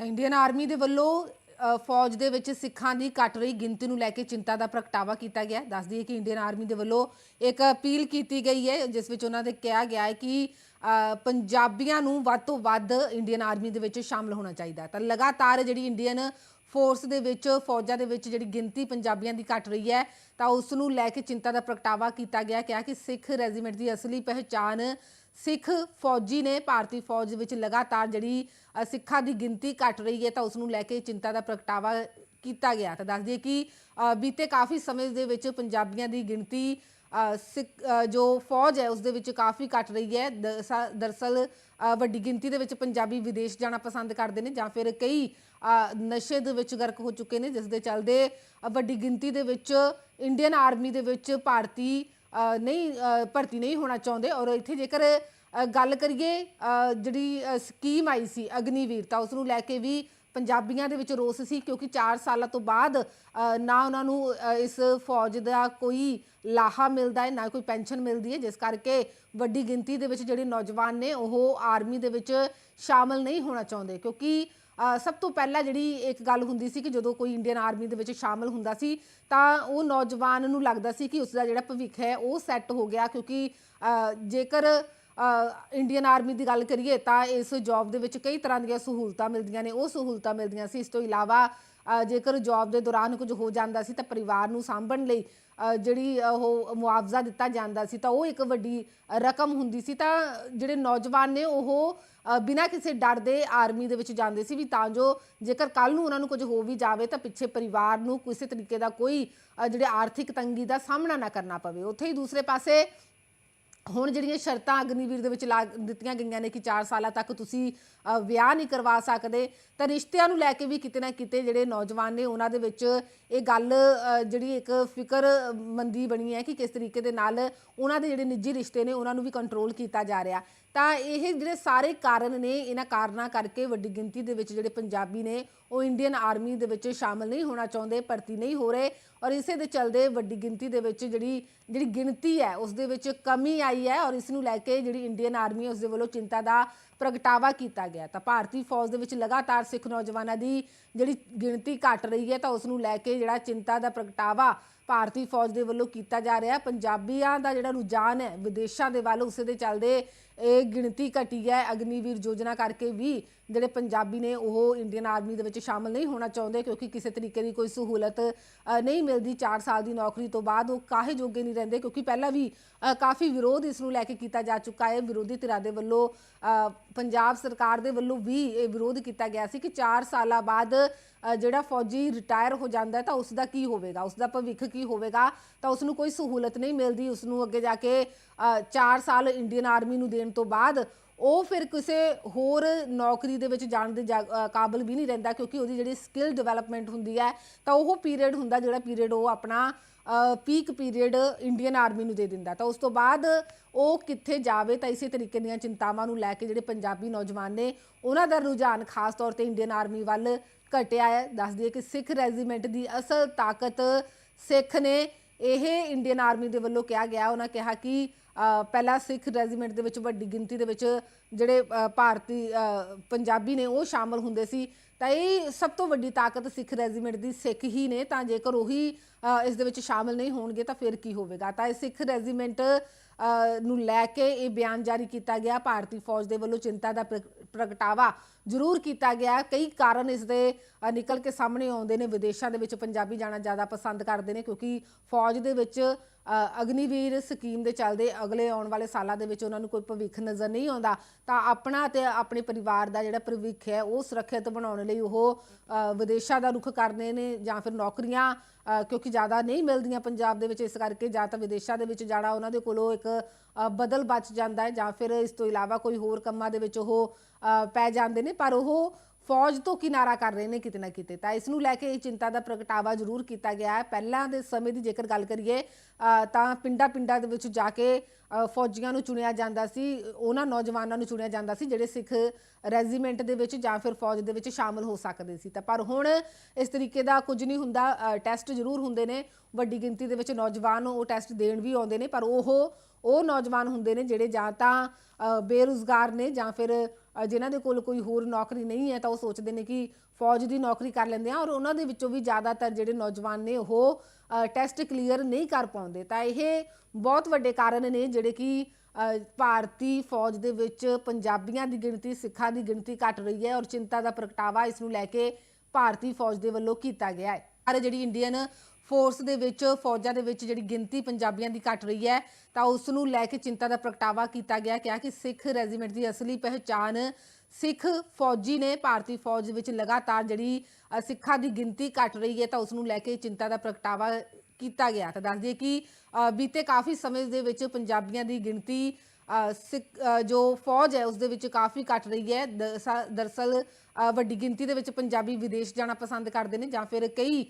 ਤਾਂ Indian army ਦੇ ਵੱਲੋਂ ਫੌਜ ਦੇ ਵਿੱਚ ਸਿੱਖਾਂ ਦੀ ਘਟ ਰਹੀ ਗਿਣਤੀ ਨੂੰ ਲੈ ਕੇ ਚਿੰਤਾ ਦਾ ਪ੍ਰਗਟਾਵਾ ਕੀਤਾ ਗਿਆ। ਦੱਸ ਦਈਏ ਕਿ ਇੰਡੀਅਨ ਆਰਮੀ ਦੇ ਵੱਲੋਂ ਇੱਕ ਅਪੀਲ ਕੀਤੀ ਗਈ ਹੈ, ਜਿਸ ਵਿੱਚ ਉਹਨਾਂ ਦੇ ਕਿਹਾ ਗਿਆ ਹੈ ਕਿ ਪੰਜਾਬੀਆਂ ਨੂੰ ਵੱਧ ਤੋਂ ਵੱਧ ਇੰਡੀਅਨ ਆਰਮੀ ਦੇ ਵਿੱਚ ਸ਼ਾਮਲ ਹੋਣਾ ਚਾਹੀਦਾ ਤਾਂ ਲਗਾਤਾਰ ਜਿਹੜੀ ਇੰਡੀਅਨ ਫੋਰਸ ਦੇ ਵਿੱਚ, ਫੌਜਾਂ ਦੇ ਵਿੱਚ ਜਿਹੜੀ ਗਿਣਤੀ ਪੰਜਾਬੀਆਂ ਦੀ ਘਟ ਰਹੀ ਹੈ, ਤਾਂ ਉਸ ਨੂੰ ਲੈ ਕੇ ਚਿੰਤਾ ਦਾ ਪ੍ਰਗਟਾਵਾ ਕੀਤਾ ਗਿਆ, ਕਿਹਾ ਕਿ ਸਿੱਖ ਰੈਜੀਮੈਂਟ ਦੀ ਅਸਲੀ ਪਹਿਚਾਨ ਸਿੱਖ ਫੌਜੀ ਨੇ, ਭਾਰਤੀ ਫੌਜ ਵਿੱਚ ਲਗਾਤਾਰ ਜਿਹੜੀ ਸਿੱਖਾਂ ਦੀ ਗਿਣਤੀ ਘਟ ਰਹੀ ਹੈ, ਤਾਂ ਉਸ ਨੂੰ ਲੈ ਕੇ ਚਿੰਤਾ ਦਾ ਪ੍ਰਗਟਾਵਾ ਕੀਤਾ ਗਿਆ। ਤਾਂ ਦੱਸ ਦਈਏ ਕਿ ਬੀਤੇ ਕਾਫੀ ਸਮੇਂ ਦੇ ਵਿੱਚ ਪੰਜਾਬੀਆਂ ਦੀ ਗਿਣਤੀ ਸਿੱਖ ਜੋ ਫੌਜ ਹੈ ਉਸ ਦੇ ਵਿੱਚ ਕਾਫੀ ਘਟ ਰਹੀ ਹੈ। ਦਰਸਾ- ਦਰਅਸਲ ਵੱਡੀ ਗਿਣਤੀ ਦੇ ਵਿੱਚ ਪੰਜਾਬੀ ਵਿਦੇਸ਼ ਜਾਣਾ ਪਸੰਦ ਕਰਦੇ ਨੇ ਜਾਂ ਫਿਰ ਕਈ ਨਸ਼ੇ ਦੇ ਵਿੱਚ ਗਰਕ ਹੋ ਚੁੱਕੇ ਨੇ, ਜਿਸ ਦੇ ਚੱਲਦੇ ਵੱਡੀ ਗਿਣਤੀ ਦੇ ਵਿੱਚ ਇੰਡੀਅਨ ਆਰਮੀ ਦੇ ਵਿੱਚ ਭਾਰਤੀ ਨਹੀਂ ਭਰਤੀ ਨਹੀਂ ਹੋਣਾ ਚਾਹੁੰਦੇ। ਔਰ ਇੱਥੇ ਜੇਕਰ ਗੱਲ ਕਰੀਏ ਜਿਹੜੀ ਸਕੀਮ ਆਈ ਸੀ ਅਗਨੀਵੀਰ, ਤਾਂ ਉਸ ਨੂੰ ਲੈ ਕੇ ਵੀ ਪੰਜਾਬੀਆਂ ਦੇ ਵਿੱਚ ਰੋਸ ਸੀ, ਕਿਉਂਕਿ 4 ਸਾਲਾਂ ਤੋਂ ਬਾਅਦ ਨਾ ਉਹਨਾਂ ਨੂੰ ਇਸ ਫੌਜ ਦਾ ਕੋਈ ਲਾਹਾ ਮਿਲਦਾ ਹੈ, ਨਾ ਕੋਈ ਪੈਨਸ਼ਨ ਮਿਲਦੀ ਹੈ। ਜਿਸ ਕਰਕੇ ਵੱਡੀ ਗਿਣਤੀ ਦੇ ਵਿੱਚ ਜਿਹੜੇ ਨੌਜਵਾਨ ਨੇ, ਉਹ ਆਰਮੀ ਦੇ ਵਿੱਚ ਸ਼ਾਮਲ ਨਹੀਂ ਹੋਣਾ ਚਾਹੁੰਦੇ, ਕਿਉਂਕਿ ਸਭ ਤੋਂ ਪਹਿਲਾਂ ਜਿਹੜੀ ਇੱਕ ਗੱਲ ਹੁੰਦੀ ਸੀ ਕਿ ਜਦੋਂ ਕੋਈ ਇੰਡੀਅਨ ਆਰਮੀ ਦੇ ਵਿੱਚ ਸ਼ਾਮਲ ਹੁੰਦਾ ਸੀ, ਤਾਂ ਉਹ ਨੌਜਵਾਨ ਨੂੰ ਲੱਗਦਾ ਸੀ ਕਿ ਉਸ ਦਾ ਜਿਹੜਾ ਭਵਿੱਖ ਹੈ, ਉਹ ਸੈੱਟ ਹੋ ਗਿਆ। ਕਿਉਂਕਿ ਜੇਕਰ ਇੰਡੀਅਨ ਆਰਮੀ ਦੀ ਗੱਲ ਕਰੀਏ, ਤਾਂ ਇਸ ਜੌਬ ਦੇ ਵਿੱਚ ਕਈ ਤਰ੍ਹਾਂ ਦੀਆਂ ਸਹੂਲਤਾਂ ਮਿਲਦੀਆਂ ਨੇ। ਉਹ ਸਹੂਲਤਾਂ ਮਿਲਦੀਆਂ ਸੀ। ਇਸ ਤੋਂ ਇਲਾਵਾ ਜੇਕਰ ਜੌਬ ਦੇ ਦੌਰਾਨ ਕੁਝ ਹੋ ਜਾਂਦਾ ਸੀ ਤਾਂ ਪਰਿਵਾਰ ਨੂੰ ਸਾਂਭਣ ਲਈ ਜਿਹੜੀ ਉਹ ਮੁਆਵਜ਼ਾ ਦਿੱਤਾ ਜਾਂਦਾ ਸੀ ਤਾਂ ਉਹ ਇੱਕ ਵੱਡੀ ਰਕਮ ਹੁੰਦੀ ਸੀ ਤਾਂ ਜਿਹੜੇ ਨੌਜਵਾਨ ਨੇ ਉਹ ਬਿਨਾਂ ਕਿਸੇ ਡਰ ਦੇ ਆਰਮੀ ਦੇ ਵਿੱਚ ਜਾਂਦੇ ਸੀ ਵੀ ਤਾਂ ਜੋ ਜੇਕਰ ਕੱਲ ਨੂੰ ਉਹਨਾਂ ਨੂੰ ਕੁਝ ਹੋ ਵੀ ਜਾਵੇ ਤਾਂ ਪਿੱਛੇ ਪਰਿਵਾਰ ਨੂੰ ਕਿਸੇ ਤਰੀਕੇ ਦਾ ਕੋਈ ਜਿਹੜੇ ਆਰਥਿਕ ਤੰਗੀ ਦਾ ਸਾਹਮਣਾ ਨਾ ਕਰਨਾ ਪਵੇ। ਉੱਥੇ ਹੀ ਦੂਸਰੇ ਪਾਸੇ ਹੁਣ ਜਿਹੜੀਆਂ ਸ਼ਰਤਾਂ ਅਗਨੀਵੀਰ ਦੇ ਵਿੱਚ ਲਾ ਦਿੱਤੀਆਂ ਗਈਆਂ ਨੇ ਕਿ 4 ਸਾਲਾਂ ਤੱਕ ਤੁਸੀਂ ਵਿਆਹ ਨਹੀਂ ਕਰਵਾ ਸਕਦੇ, ਤਾਂ ਰਿਸ਼ਤਿਆਂ ਨੂੰ ਲੈ ਕੇ ਵੀ ਕਿਤੇ ਨਾ ਕਿਤੇ ਜਿਹੜੇ ਨੌਜਵਾਨ ਨੇ ਉਹਨਾਂ ਦੇ ਵਿੱਚ ਇਹ ਗੱਲ ਜਿਹੜੀ ਇੱਕ ਫਿਕਰਮੰਦੀ ਬਣੀ ਹੈ ਕਿ ਕਿਸ ਤਰੀਕੇ ਦੇ ਨਾਲ ਉਹਨਾਂ ਦੇ ਜਿਹੜੇ ਨਿੱਜੀ ਰਿਸ਼ਤੇ ਨੇ ਉਹਨਾਂ ਨੂੰ ਵੀ ਕੰਟਰੋਲ ਕੀਤਾ ਜਾ ਰਿਹਾ। ਤਾਂ ਇਹ ਜਿਹੜੇ ਸਾਰੇ ਕਾਰਨ ਨੇ, ਇਹਨਾਂ ਕਾਰਨਾਂ ਕਰਕੇ ਵੱਡੀ ਗਿਣਤੀ ਦੇ ਵਿੱਚ ਜਿਹੜੇ ਪੰਜਾਬੀ ਨੇ, ਉਹ ਇੰਡੀਅਨ ਆਰਮੀ ਦੇ ਵਿੱਚ ਸ਼ਾਮਲ ਨਹੀਂ ਹੋਣਾ ਚਾਹੁੰਦੇ, ਭਰਤੀ ਨਹੀਂ ਹੋ ਰਹੇ। ਔਰ ਇਸੇ ਦੇ ਚਲਦੇ ਵੱਡੀ ਗਿਣਤੀ ਦੇ ਵਿੱਚ ਜਿਹੜੀ ਜਿਹੜੀ ਗਿਣਤੀ ਹੈ, ਉਸ ਦੇ ਵਿੱਚ ਕਮੀ ਆਈ ਹੈ ਔਰ ਇਸ ਨੂੰ ਲੈ ਕੇ ਜਿਹੜੀ ਇੰਡੀਅਨ ਆਰਮੀ ਹੈ, ਉਸ ਦੇ ਵੱਲੋਂ ਚਿੰਤਾ ਦਾ ਪ੍ਰਗਟਾਵਾ ਕੀਤਾ ਗਿਆ ਤਾਂ ਭਾਰਤੀ ਫੌਜ ਦੇ ਵਿੱਚ ਲਗਾਤਾਰ ਸਿੱਖ ਨੌਜਵਾਨਾਂ ਦੀ ਜਿਹੜੀ ਗਿਣਤੀ ਘਟ ਰਹੀ ਹੈ, ਤਾਂ ਉਸ ਨੂੰ ਲੈ ਕੇ ਜਿਹੜਾ ਚਿੰਤਾ ਦਾ ਪ੍ਰਗਟਾਵਾ ਭਾਰਤੀ ਫੌਜ ਦੇ ਵੱਲੋਂ ਕੀਤਾ ਜਾ ਰਿਹਾ ਹੈ। ਪੰਜਾਬੀਆਂ ਦਾ ਜਿਹੜਾ ਰੁਝਾਨ ਹੈ, ਵਿਦੇਸ਼ਾਂ ਦੇ ਵੱਲ ਉਸੇ ਦੇ ਚੱਲਦੇ ਇਹ ਗਿਣਤੀ ਘਟੀ ਹੈ। ਅਗਨੀਵੀਰ ਯੋਜਨਾ ਕਰਕੇ ਵੀ ਜਿਹੜੇ ਪੰਜਾਬੀ ਨੇ, ਉਹ ਇੰਡੀਅਨ ਆਰਮੀ ਦੇ ਵਿੱਚ ਸ਼ਾਮਲ ਨਹੀਂ ਹੋਣਾ ਚਾਹੁੰਦੇ ਕਿਉਂਕਿ ਕਿਸੇ ਤਰੀਕੇ ਦੀ ਕੋਈ ਸਹੂਲਤ ਨਹੀਂ ਮਿਲਦੀ। 4 ਸਾਲ ਦੀ ਨੌਕਰੀ ਤੋਂ ਬਾਅਦ ਉਹ ਕਾਹੇ ਜੋਗੇ ਨਹੀਂ ਰਹਿੰਦੇ ਕਿਉਂਕਿ ਪਹਿਲਾਂ ਵੀ ਕਾਫੀ ਵਿਰੋਧ ਇਸ ਨੂੰ ਲੈ ਕੇ ਕੀਤਾ ਜਾ ਚੁੱਕਾ ਹੈ। ਵਿਰੋਧੀ ਧਿਰਾਂ ਦੇ ਵੱਲੋਂ ਪੰਜਾਬ ਸਰਕਾਰ ਦੇ ਵੱਲੋਂ ਵੀ ਇਹ ਵਿਰੋਧ ਕੀਤਾ ਗਿਆ ਸੀ ਕਿ 4 ਸਾਲਾਂ ਬਾਅਦ ਜਿਹੜਾ ਫੌਜੀ ਰਿਟਾਇਰ ਹੋ ਜਾਂਦਾ ਤਾਂ ਉਸ ਦਾ ਕੀ ਹੋਵੇਗਾ? ਉਸ ਦਾ ਭਵਿੱਖ ਕੀ ਹੋਵੇਗਾ? ਤਾਂ ਉਸ ਨੂੰ ਕੋਈ ਸਹੂਲਤ ਨਹੀਂ ਮਿਲਦੀ। ਉਸ ਨੂੰ ਅੱਗੇ ਜਾ ਕੇ 4 ਸਾਲ ਇੰਡੀਅਨ ਆਰਮੀ ਨੂੰ ਦੇਣ ਤੋਂ ਬਾਅਦ ਉਹ ਫਿਰ ਕਿਸੇ ਹੋਰ ਨੌਕਰੀ ਦੇ ਵਿੱਚ ਜਾਣ ਦੇ ਜਾ- ਅ, ਕਾਬਿਲ ਵੀ ਨਹੀਂ ਰਹਿੰਦਾ ਕਿਉਂਕਿ ਉਹਦੀ ਜਿਹੜੀ ਸਕਿੱਲ ਡਿਵੈਲਪਮੈਂਟ ਹੁੰਦੀ ਹੈ ਤਾਂ ਉਹ ਪੀਰੀਅਡ ਹੁੰਦਾ ਜਿਹੜਾ ਪੀਰੀਅਡ ਉਹ ਆਪਣਾ ਪੀਕ ਪੀਰੀਅਡ ਇੰਡੀਅਨ ਆਰਮੀ ਨੂੰ ਦੇ ਦਿੰਦਾ। ਤਾਂ ਉਸ ਤੋਂ ਬਾਅਦ ਉਹ ਕਿੱਥੇ ਜਾਵੇ ਤਾਂ ਇਸੇ ਤਰੀਕੇ ਦੀਆਂ ਚਿੰਤਾਵਾਂ ਨੂੰ ਲੈ ਕੇ ਜਿਹੜੇ ਪੰਜਾਬੀ ਨੌਜਵਾਨ ਨੇ ਉਹਨਾਂ ਦਾ ਰੁਝਾਨ ਖਾਸ ਤੌਰ ਤੇ ਇੰਡੀਅਨ ਆਰਮੀ ਵੱਲ ਘਟਿਆ ਹੈ। ਦੱਸ ਦਈਏ ਕਿ ਸਿੱਖ ਰੈਜੀਮੈਂਟ ਦੀ ਅਸਲ ਤਾਕਤ ਸਿੱਖ ਨੇ ਇਹ ਇੰਡੀਅਨ ਆਰਮੀ ਦੇ ਵੱਲੋਂ ਕਿਹਾ ਗਿਆ। ਉਹਨਾਂ ਕਿਹਾ ਕਿ ਪਹਿਲਾਂ ਸਿੱਖ ਰੈਜੀਮੈਂਟ ਦੇ ਵਿੱਚ, ਵੱਡੀ ਗਿਣਤੀ ਦੇ ਵਿੱਚ ਜਿਹੜੇ ਭਾਰਤੀ ਪੰਜਾਬੀ ਨੇ ਉਹ ਸ਼ਾਮਲ ਹੁੰਦੇ ਸੀ। ਤਾਂ ਇਹ ਸਭ ਤੋਂ ਵੱਡੀ ਤਾਕਤ ਸਿੱਖ ਰੈਜੀਮੈਂਟ ਦੀ ਸਿੱਖ ਹੀ ਨੇ। ਤਾਂ ਜੇਕਰ ਉਹੀ ਇਸ ਦੇ ਵਿੱਚ ਸ਼ਾਮਲ ਨਹੀਂ ਹੋਣਗੇ ਤਾਂ ਫਿਰ ਕੀ ਹੋਵੇਗਾ? ਤਾਂ ਇਹ ਸਿੱਖ ਰੈਜੀਮੈਂਟ ਨੂੰ ਲੈ ਕੇ ਇਹ ਬਿਆਨ ਜਾਰੀ ਕੀਤਾ ਗਿਆ। ਭਾਰਤੀ ਫੌਜ ਦੇ ਵੱਲੋਂ ਚਿੰਤਾ ਦਾ ਪ੍ਰਗ- ਪ੍ਰਗਟਾਵਾ ਜ਼ਰੂਰ ਕੀਤਾ ਗਿਆ। ਕਈ ਕਾਰਨ ਇਸ ਦੇ ਨਿਕਲ ਕੇ ਸਾਹਮਣੇ ਆਉਂਦੇ ਨੇ। ਵਿਦੇਸ਼ਾਂ ਦੇ ਵਿੱਚ ਪੰਜਾਬੀ ਜਾਣਾ ਜ਼ਿਆਦਾ ਪਸੰਦ ਕਰਦੇ ਨੇ ਕਿਉਂਕਿ ਫੌਜ ਦੇ ਵਿੱਚ ਅਗਨੀਵੀਰ ਸਕੀਮ ਦੇ ਚੱਲਦੇ ਅਗਲੇ ਆਉਣ ਵਾਲੇ ਸਾਲਾਂ ਦੇ ਵਿੱਚ ਉਹਨਾਂ ਨੂੰ ਕੋਈ ਭਵਿੱਖ ਨਜ਼ਰ ਨਹੀਂ ਆਉਂਦਾ। ਤਾਂ ਆਪਣਾ ਤੇ ਆਪਣੇ ਪਰਿਵਾਰ ਦਾ ਜਿਹੜਾ ਭਵਿੱਖ ਹੈ, ਉਹ ਸੁਰੱਖਿਅਤ ਬਣਾਉਣ ਲਈ ਉਹ ਵਿਦੇਸ਼ਾਂ ਦਾ ਰੁਖ ਕਰਦੇ ਨੇ ਜਾਂ ਫਿਰ ਨੌਕਰੀਆਂ ਕਿਉਂਕਿ ਜ਼ਿਆਦਾ ਨਹੀਂ ਮਿਲਦੀਆਂ ਪੰਜਾਬ ਦੇ ਵਿੱਚ ਇਸ ਕਰਕੇ ਜਾਂ ਤਾਂ ਵਿਦੇਸ਼ਾਂ ਦੇ ਵਿੱਚ ਜਾਣਾ, ਉਹਨਾਂ ਦੇ ਕੋਲੋਂ ਇੱਕ ਬਦਲ ਬਚ ਜਾਂਦਾ ਹੈ ਜਾਂ ਫਿਰ ਇਸ ਤੋਂ ਇਲਾਵਾ ਕੋਈ ਹੋਰ ਕੰਮਾਂ ਦੇ ਵਿੱਚ ਉਹ ਅ, ਪੈ ਜਾਂਦੇ ਨੇ ਪਰ ਉਹ ਫੌਜ ਤੋਂ ਕਿਨਾਰਾ ਕਰ ਰਹੇ ਨੇ ਕਿਤੇ ਨਾ ਕਿਤੇ। ਤਾਂ ਇਸ ਨੂੰ ਲੈ ਕੇ ਇਹ ਚਿੰਤਾ ਦਾ ਪ੍ਰਗਟਾਵਾ ਜ਼ਰੂਰ ਕੀਤਾ ਗਿਆ ਹੈ। ਪਹਿਲਾਂ ਦੇ ਸਮੇਂ ਦੀ ਜੇਕਰ ਗੱਲ ਕਰੀਏ ਤਾਂ ਪਿੰਡਾਂ ਪਿੰਡਾਂ ਦੇ ਵਿੱਚ ਜਾ ਕੇ ਫੌਜੀਆਂ ਨੂੰ ਚੁਣਿਆ ਜਾਂਦਾ ਸੀ, ਉਹਨਾਂ ਨੌਜਵਾਨਾਂ ਨੂੰ ਚੁਣਿਆ ਜਾਂਦਾ ਸੀ, ਜਿਹੜੇ ਸਿੱਖ ਰੈਜੀਮੈਂਟ ਦੇ ਵਿੱਚ ਜਾਂ ਫਿਰ ਫੌਜ ਦੇ ਵਿੱਚ ਸ਼ਾਮਲ ਹੋ ਸਕਦੇ ਸੀ। ਤਾਂ ਪਰ ਹੁਣ ਇਸ ਤਰੀਕੇ ਦਾ ਕੁਝ ਨਹੀਂ ਹੁੰਦਾ ਟੈਸਟ ਜ਼ਰੂਰ ਹੁੰਦੇ ਨੇ। ਵੱਡੀ ਗਿਣਤੀ ਦੇ ਵਿੱਚ ਨੌਜਵਾਨ ਉਹ ਟੈਸਟ ਦੇਣ ਵੀ ਆਉਂਦੇ ਨੇ, ਪਰ ਉਹ ਉਹ ਨੌਜਵਾਨ ਹੁੰਦੇ ਨੇ ਜਿਹੜੇ ਜਾਂ ਤਾਂ ਬੇਰੁਜ਼ਗਾਰ ਨੇ ਜਾਂ ਫਿਰ ਅ, ਜਿਨ੍ਹਾਂ ਦੇ ਕੋਲ ਕੋਈ ਹੋਰ ਨੌਕਰੀ ਨਹੀਂ ਹੈ ਤਾਂ ਉਹ ਸੋਚਦੇ ਨੇ ਕਿ ਫੌਜ ਦੀ ਨੌਕਰੀ ਕਰ ਲੈਂਦੇ ਆ ਔਰ ਉਹਨਾਂ ਦੇ ਵਿੱਚੋਂ ਵੀ ਜ਼ਿਆਦਾਤਰ ਜਿਹੜੇ ਨੌਜਵਾਨ ਨੇ ਉਹ ਟੈਸਟ ਕਲੀਅਰ ਨਹੀਂ ਕਰ ਪਾਉਂਦੇ। ਤਾਂ ਇਹ ਬਹੁਤ ਵੱਡੇ ਕਾਰਨ ਨੇ ਜਿਹੜੇ ਕਿ ਭਾਰਤੀ ਫੌਜ ਦੇ ਵਿੱਚ ਪੰਜਾਬੀਆਂ ਦੀ ਗਿਣਤੀ ਸਿੱਖਾਂ ਦੀ ਗਿਣਤੀ ਘਟ ਰਹੀ ਹੈ ਔਰ ਚਿੰਤਾ ਦਾ ਪ੍ਰਗਟਾਵਾ ਇਸ ਨੂੰ ਲੈ ਕੇ ਭਾਰਤੀ ਫੌਜ ਦੇ ਵੱਲੋਂ ਕੀਤਾ ਗਿਆ ਹੈ। ਪਰ ਜਿਹੜੀ ਇੰਡੀਅਨ ਫੋਰਸ ਦੇ ਵਿੱਚ, ਫੌਜਾਂ ਦੇ ਵਿੱਚ ਜਿਹੜੀ ਗਿਣਤੀ ਪੰਜਾਬੀਆਂ ਦੀ ਘਟ ਰਹੀ ਹੈ, ਤਾਂ ਉਸ ਨੂੰ ਲੈ ਕੇ ਚਿੰਤਾ ਦਾ ਪ੍ਰਗਟਾਵਾ ਕੀਤਾ ਗਿਆ, ਕਿਹਾ ਕਿ ਸਿੱਖ ਰੈਜੀਮੈਂਟ ਦੀ ਅਸਲੀ ਪਹਿਚਾਨ ਸਿੱਖ ਫੌਜੀ ਨੇ, ਭਾਰਤੀ ਫੌਜ ਵਿੱਚ ਲਗਾਤਾਰ ਜਿਹੜੀ ਸਿੱਖਾਂ ਦੀ ਗਿਣਤੀ ਘਟ ਰਹੀ ਹੈ, ਤਾਂ ਉਸ ਨੂੰ ਲੈ ਕੇ ਚਿੰਤਾ ਦਾ ਪ੍ਰਗਟਾਵਾ ਕੀਤਾ ਗਿਆ। ਤਾਂ ਦੱਸ ਦਈਏ ਕਿ ਬੀਤੇ ਕਾਫੀ ਸਮੇਂ ਦੇ ਵਿੱਚ ਪੰਜਾਬੀਆਂ ਦੀ ਗਿਣਤੀ ਸਿੱਖ ਜੋ ਫੌਜ ਹੈ, ਉਸ ਦੇ ਵਿੱਚ ਕਾਫੀ ਘਟ ਰਹੀ ਹੈ। ਦਰਸਾ- ਦਰਅਸਲ ਵੱਡੀ ਗਿਣਤੀ ਦੇ ਵਿੱਚ ਪੰਜਾਬੀ ਵਿਦੇਸ਼ ਜਾਣਾ ਪਸੰਦ ਕਰਦੇ ਨੇ ਜਾਂ ਫਿਰ ਕਈ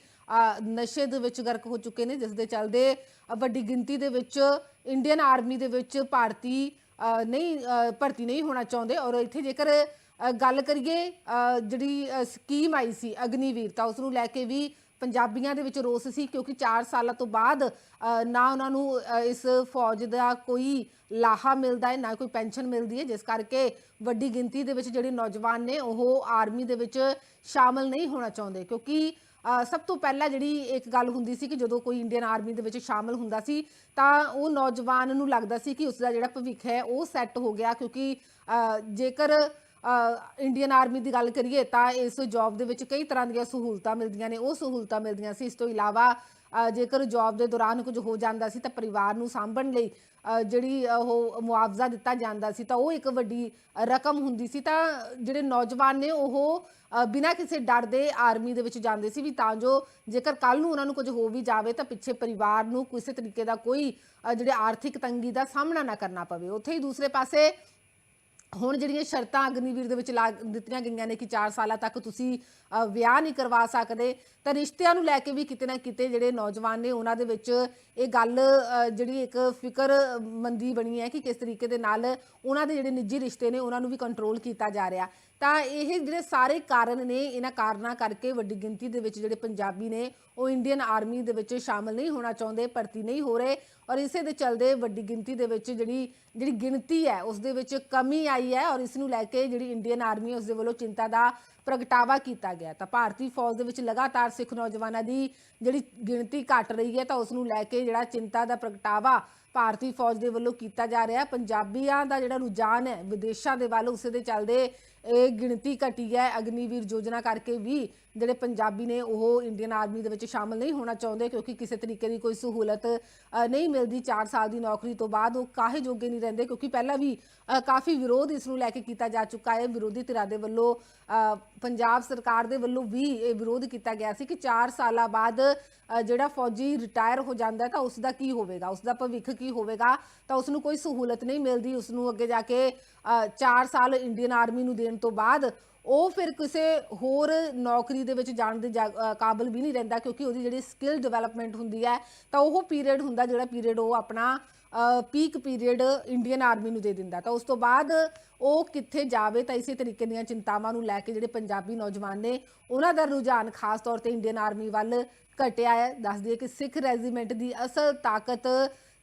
ਨਸ਼ੇ ਦੇ ਵਿੱਚ ਗਰਕ ਹੋ ਚੁੱਕੇ ਨੇ, ਜਿਸ ਦੇ ਚੱਲਦੇ ਵੱਡੀ ਗਿਣਤੀ ਦੇ ਵਿੱਚ ਇੰਡੀਅਨ ਆਰਮੀ ਦੇ ਵਿੱਚ ਭਾਰਤੀ ਨਹੀਂ ਭਰਤੀ ਨਹੀਂ ਹੋਣਾ ਚਾਹੁੰਦੇ। ਔਰ ਇੱਥੇ ਜੇਕਰ ਗੱਲ ਕਰੀਏ ਜਿਹੜੀ ਸਕੀਮ ਆਈ ਸੀ ਅਗਨੀਵੀਰ ਤਾਂ ਉਸ ਨੂੰ ਲੈ ਕੇ ਵੀ ਪੰਜਾਬੀਆਂ ਦੇ ਵਿੱਚ ਰੋਸ ਸੀ ਕਿਉਂਕਿ 4 ਸਾਲਾਂ ਤੋਂ ਬਾਅਦ ਨਾ ਉਹਨਾਂ ਨੂੰ ਇਸ ਫੌਜ ਦਾ ਕੋਈ ਲਾਹਾ ਮਿਲਦਾ ਹੈ, ਨਾ ਕੋਈ ਪੈਨਸ਼ਨ ਮਿਲਦੀ ਹੈ, ਜਿਸ ਕਰਕੇ ਵੱਡੀ ਗਿਣਤੀ ਦੇ ਵਿੱਚ ਜਿਹੜੇ ਨੌਜਵਾਨ ਨੇ, ਉਹ ਆਰਮੀ ਦੇ ਵਿੱਚ ਸ਼ਾਮਲ ਨਹੀਂ ਹੋਣਾ ਚਾਹੁੰਦੇ। ਕਿਉਂਕਿ ਸਭ ਤੋਂ ਪਹਿਲਾਂ ਜਿਹੜੀ ਇੱਕ ਗੱਲ ਹੁੰਦੀ ਸੀ ਕਿ ਜਦੋਂ ਕੋਈ ਇੰਡੀਅਨ ਆਰਮੀ ਦੇ ਵਿੱਚ ਸ਼ਾਮਲ ਹੁੰਦਾ ਸੀ, ਤਾਂ ਉਹ ਨੌਜਵਾਨ ਨੂੰ ਲੱਗਦਾ ਸੀ ਕਿ ਉਸ ਦਾ ਜਿਹੜਾ ਭਵਿੱਖ ਹੈ, ਉਹ ਸੈੱਟ ਹੋ ਗਿਆ। ਕਿਉਂਕਿ ਜੇਕਰ ਇੰਡੀਅਨ ਆਰਮੀ ਦੀ ਗੱਲ ਕਰੀਏ ਤਾਂ ਇਸ ਜੌਬ ਦੇ ਵਿੱਚ ਕਈ ਤਰ੍ਹਾਂ ਦੀਆਂ ਸਹੂਲਤਾਂ ਮਿਲਦੀਆਂ ਨੇ, ਉਹ ਸਹੂਲਤਾਂ ਮਿਲਦੀਆਂ ਸੀ। ਇਸ ਤੋਂ ਇਲਾਵਾ ਜੇਕਰ ਜੌਬ ਦੇ ਦੌਰਾਨ ਕੁਝ ਹੋ ਜਾਂਦਾ ਸੀ ਤਾਂ ਪਰਿਵਾਰ ਨੂੰ ਸਾਂਭਣ ਲਈ ਜਿਹੜੀ ਉਹ ਮੁਆਵਜ਼ਾ ਦਿੱਤਾ ਜਾਂਦਾ ਸੀ ਤਾਂ ਉਹ ਇੱਕ ਵੱਡੀ ਰਕਮ ਹੁੰਦੀ ਸੀ। ਤਾਂ ਜਿਹੜੇ ਨੌਜਵਾਨ ਨੇ ਉਹ ਬਿਨਾਂ ਕਿਸੇ ਡਰ ਦੇ ਆਰਮੀ ਦੇ ਵਿੱਚ ਜਾਂਦੇ ਸੀ ਵੀ ਤਾਂ ਜੋ ਜੇਕਰ ਕੱਲ ਨੂੰ ਉਹਨਾਂ ਨੂੰ ਕੁਝ ਹੋ ਵੀ ਜਾਵੇ ਤਾਂ ਪਿੱਛੇ ਪਰਿਵਾਰ ਨੂੰ ਕਿਸੇ ਤਰੀਕੇ ਦਾ ਕੋਈ ਜਿਹੜੇ ਆਰਥਿਕ ਤੰਗੀ ਦਾ ਸਾਹਮਣਾ ਨਾ ਕਰਨਾ ਪਵੇ। ਉੱਥੇ ਹੀ ਦੂਸਰੇ ਪਾਸੇ ਹੁਣ ਜਿਹੜੀਆਂ ਸ਼ਰਤਾਂ ਅਗਨੀਵੀਰ ਦੇ ਵਿੱਚ ਲਾ ਦਿੱਤੀਆਂ ਗਈਆਂ ਨੇ ਕਿ 4 ਸਾਲਾਂ ਤੱਕ ਤੁਸੀਂ ਵਿਆਹ ਨਹੀਂ ਕਰਵਾ ਸਕਦੇ, ਤਾਂ ਰਿਸ਼ਤਿਆਂ ਨੂੰ ਲੈ ਕੇ ਵੀ ਕਿਤੇ ਨਾ ਕਿਤੇ ਜਿਹੜੇ ਨੌਜਵਾਨ ਨੇ ਉਹਨਾਂ ਦੇ ਵਿੱਚ ਇਹ ਗੱਲ ਜਿਹੜੀ ਇੱਕ ਫਿਕਰਮੰਦੀ ਬਣੀ ਹੈ ਕਿ ਕਿਸ ਤਰੀਕੇ ਦੇ ਨਾਲ ਉਹਨਾਂ ਦੇ ਜਿਹੜੇ ਨਿੱਜੀ ਰਿਸ਼ਤੇ ਨੇ ਉਹਨਾਂ ਨੂੰ ਵੀ ਕੰਟਰੋਲ ਕੀਤਾ ਜਾ ਰਿਹਾ। ਤਾਂ ਇਹ ਜਿਹੜੇ ਸਾਰੇ ਕਾਰਨ ਨੇ, ਇਹਨਾਂ ਕਾਰਨਾਂ ਕਰਕੇ ਵੱਡੀ ਗਿਣਤੀ ਦੇ ਵਿੱਚ ਜਿਹੜੇ ਪੰਜਾਬੀ ਨੇ ਉਹ ਇੰਡੀਅਨ ਆਰਮੀ ਦੇ ਵਿੱਚ ਸ਼ਾਮਲ ਨਹੀਂ ਹੋਣਾ ਚਾਹੁੰਦੇ, ਭਰਤੀ ਨਹੀਂ ਹੋ ਰਹੇ ਔਰ ਇਸੇ ਦੇ ਚਲਦੇ ਵੱਡੀ ਗਿਣਤੀ ਦੇ ਵਿੱਚ ਜਿਹੜੀ ਜਿਹੜੀ ਗਿਣਤੀ ਹੈ, ਉਸ ਦੇ ਵਿੱਚ ਕਮੀ ਆਈ ਹੈ ਔਰ ਇਸ ਨੂੰ ਲੈ ਕੇ ਜਿਹੜੀ ਇੰਡੀਅਨ ਆਰਮੀ ਹੈ, ਉਸ ਦੇ ਵੱਲੋਂ ਚਿੰਤਾ ਦਾ ਪ੍ਰਗਟਾਵਾ ਕੀਤਾ ਗਿਆ ਤਾਂ ਭਾਰਤੀ ਫੌਜ ਦੇ ਵਿੱਚ ਲਗਾਤਾਰ ਸਿੱਖ ਨੌਜਵਾਨਾਂ ਦੀ ਜਿਹੜੀ ਗਿਣਤੀ ਘਟ ਰਹੀ ਹੈ, ਤਾਂ ਉਸ ਨੂੰ ਲੈ ਕੇ ਜਿਹੜਾ ਚਿੰਤਾ ਦਾ ਪ੍ਰਗਟਾਵਾ ਭਾਰਤੀ ਫੌਜ ਦੇ ਵੱਲੋਂ ਕੀਤਾ ਜਾ ਰਿਹਾ ਪੰਜਾਬੀਆਂ ਦਾ ਜਿਹੜਾ ਰੁਝਾਨ ਹੈ, ਵਿਦੇਸ਼ਾਂ ਦੇ ਵੱਲ, ਉਸੇ ਦੇ ਚੱਲਦੇ ਇਹ ਗਿਣਤੀ ਘਟੀ ਹੈ। ਅਗਨੀਵੀਰ ਯੋਜਨਾ ਕਰਕੇ ਵੀ ਜਿਹੜੇ ਪੰਜਾਬੀ ਨੇ, ਉਹ ਇੰਡੀਅਨ ਆਰਮੀ ਦੇ ਵਿੱਚ ਸ਼ਾਮਲ ਨਹੀਂ ਹੋਣਾ ਚਾਹੁੰਦੇ ਕਿਉਂਕਿ ਕਿਸੇ ਤਰੀਕੇ ਦੀ ਕੋਈ ਸਹੂਲਤ ਨਹੀਂ ਮਿਲਦੀ। 4 ਸਾਲ ਦੀ ਨੌਕਰੀ ਤੋਂ ਬਾਅਦ ਉਹ ਕਾਹੇ ਜੋਗੇ ਨਹੀਂ ਰਹਿੰਦੇ ਕਿਉਂਕਿ ਪਹਿਲਾਂ ਵੀ ਕਾਫੀ ਵਿਰੋਧ ਇਸ ਨੂੰ ਲੈ ਕੇ ਕੀਤਾ ਜਾ ਚੁੱਕਾ ਹੈ। ਵਿਰੋਧੀ ਧਿਰਾਂ ਦੇ ਵੱਲੋਂ ਪੰਜਾਬ ਸਰਕਾਰ ਦੇ ਵੱਲੋਂ ਵੀ ਇਹ ਵਿਰੋਧ ਕੀਤਾ ਗਿਆ ਸੀ ਕਿ 4 ਸਾਲਾਂ ਬਾਅਦ ਜਿਹੜਾ ਫੌਜੀ ਰਿਟਾਇਰ ਹੋ ਜਾਂਦਾ ਤਾਂ ਉਸ ਦਾ ਕੀ ਹੋਵੇਗਾ? ਉਸ ਦਾ ਭਵਿੱਖ ਕੀ ਹੋਵੇਗਾ ਤਾਂ ਉਸ ਨੂੰ ਕੋਈ ਸਹੂਲਤ ਨਹੀਂ ਮਿਲਦੀ। ਉਸ ਨੂੰ ਅੱਗੇ ਜਾ ਕੇ 4 ਸਾਲ ਇੰਡੀਅਨ ਆਰਮੀ ਨੂੰ ਦੇਣ ਤੋਂ ਬਾਅਦ ਉਹ ਫਿਰ ਕਿਸੇ ਹੋਰ ਨੌਕਰੀ ਦੇ ਵਿੱਚ ਜਾਣ ਦੇ ਜਾ- ਅ, ਕਾਬਿਲ ਵੀ ਨਹੀਂ ਰਹਿੰਦਾ ਕਿਉਂਕਿ ਉਹਦੀ ਜਿਹੜੀ ਸਕਿੱਲ ਡਿਵੈਲਪਮੈਂਟ ਹੁੰਦੀ ਹੈ ਤਾਂ ਉਹ ਪੀਰੀਅਡ ਹੁੰਦਾ ਜਿਹੜਾ ਪੀਰੀਅਡ ਉਹ ਆਪਣਾ ਪੀਕ ਪੀਰੀਅਡ ਇੰਡੀਅਨ ਆਰਮੀ ਨੂੰ ਦੇ ਦਿੰਦਾ। ਤਾਂ ਉਸ ਤੋਂ ਬਾਅਦ ਉਹ ਕਿੱਥੇ ਜਾਵੇ ਤਾਂ ਇਸੇ ਤਰੀਕੇ ਦੀਆਂ ਚਿੰਤਾਵਾਂ ਨੂੰ ਲੈ ਕੇ ਜਿਹੜੇ ਪੰਜਾਬੀ ਨੌਜਵਾਨ ਨੇ ਉਹਨਾਂ ਦਾ ਰੁਝਾਨ ਖਾਸ ਤੌਰ ਤੇ ਇੰਡੀਅਨ ਆਰਮੀ ਵੱਲ ਘਟਿਆ ਹੈ। ਦੱਸ ਦਈਏ ਕਿ ਸਿੱਖ ਰੈਜੀਮੈਂਟ ਦੀ ਅਸਲ ਤਾਕਤ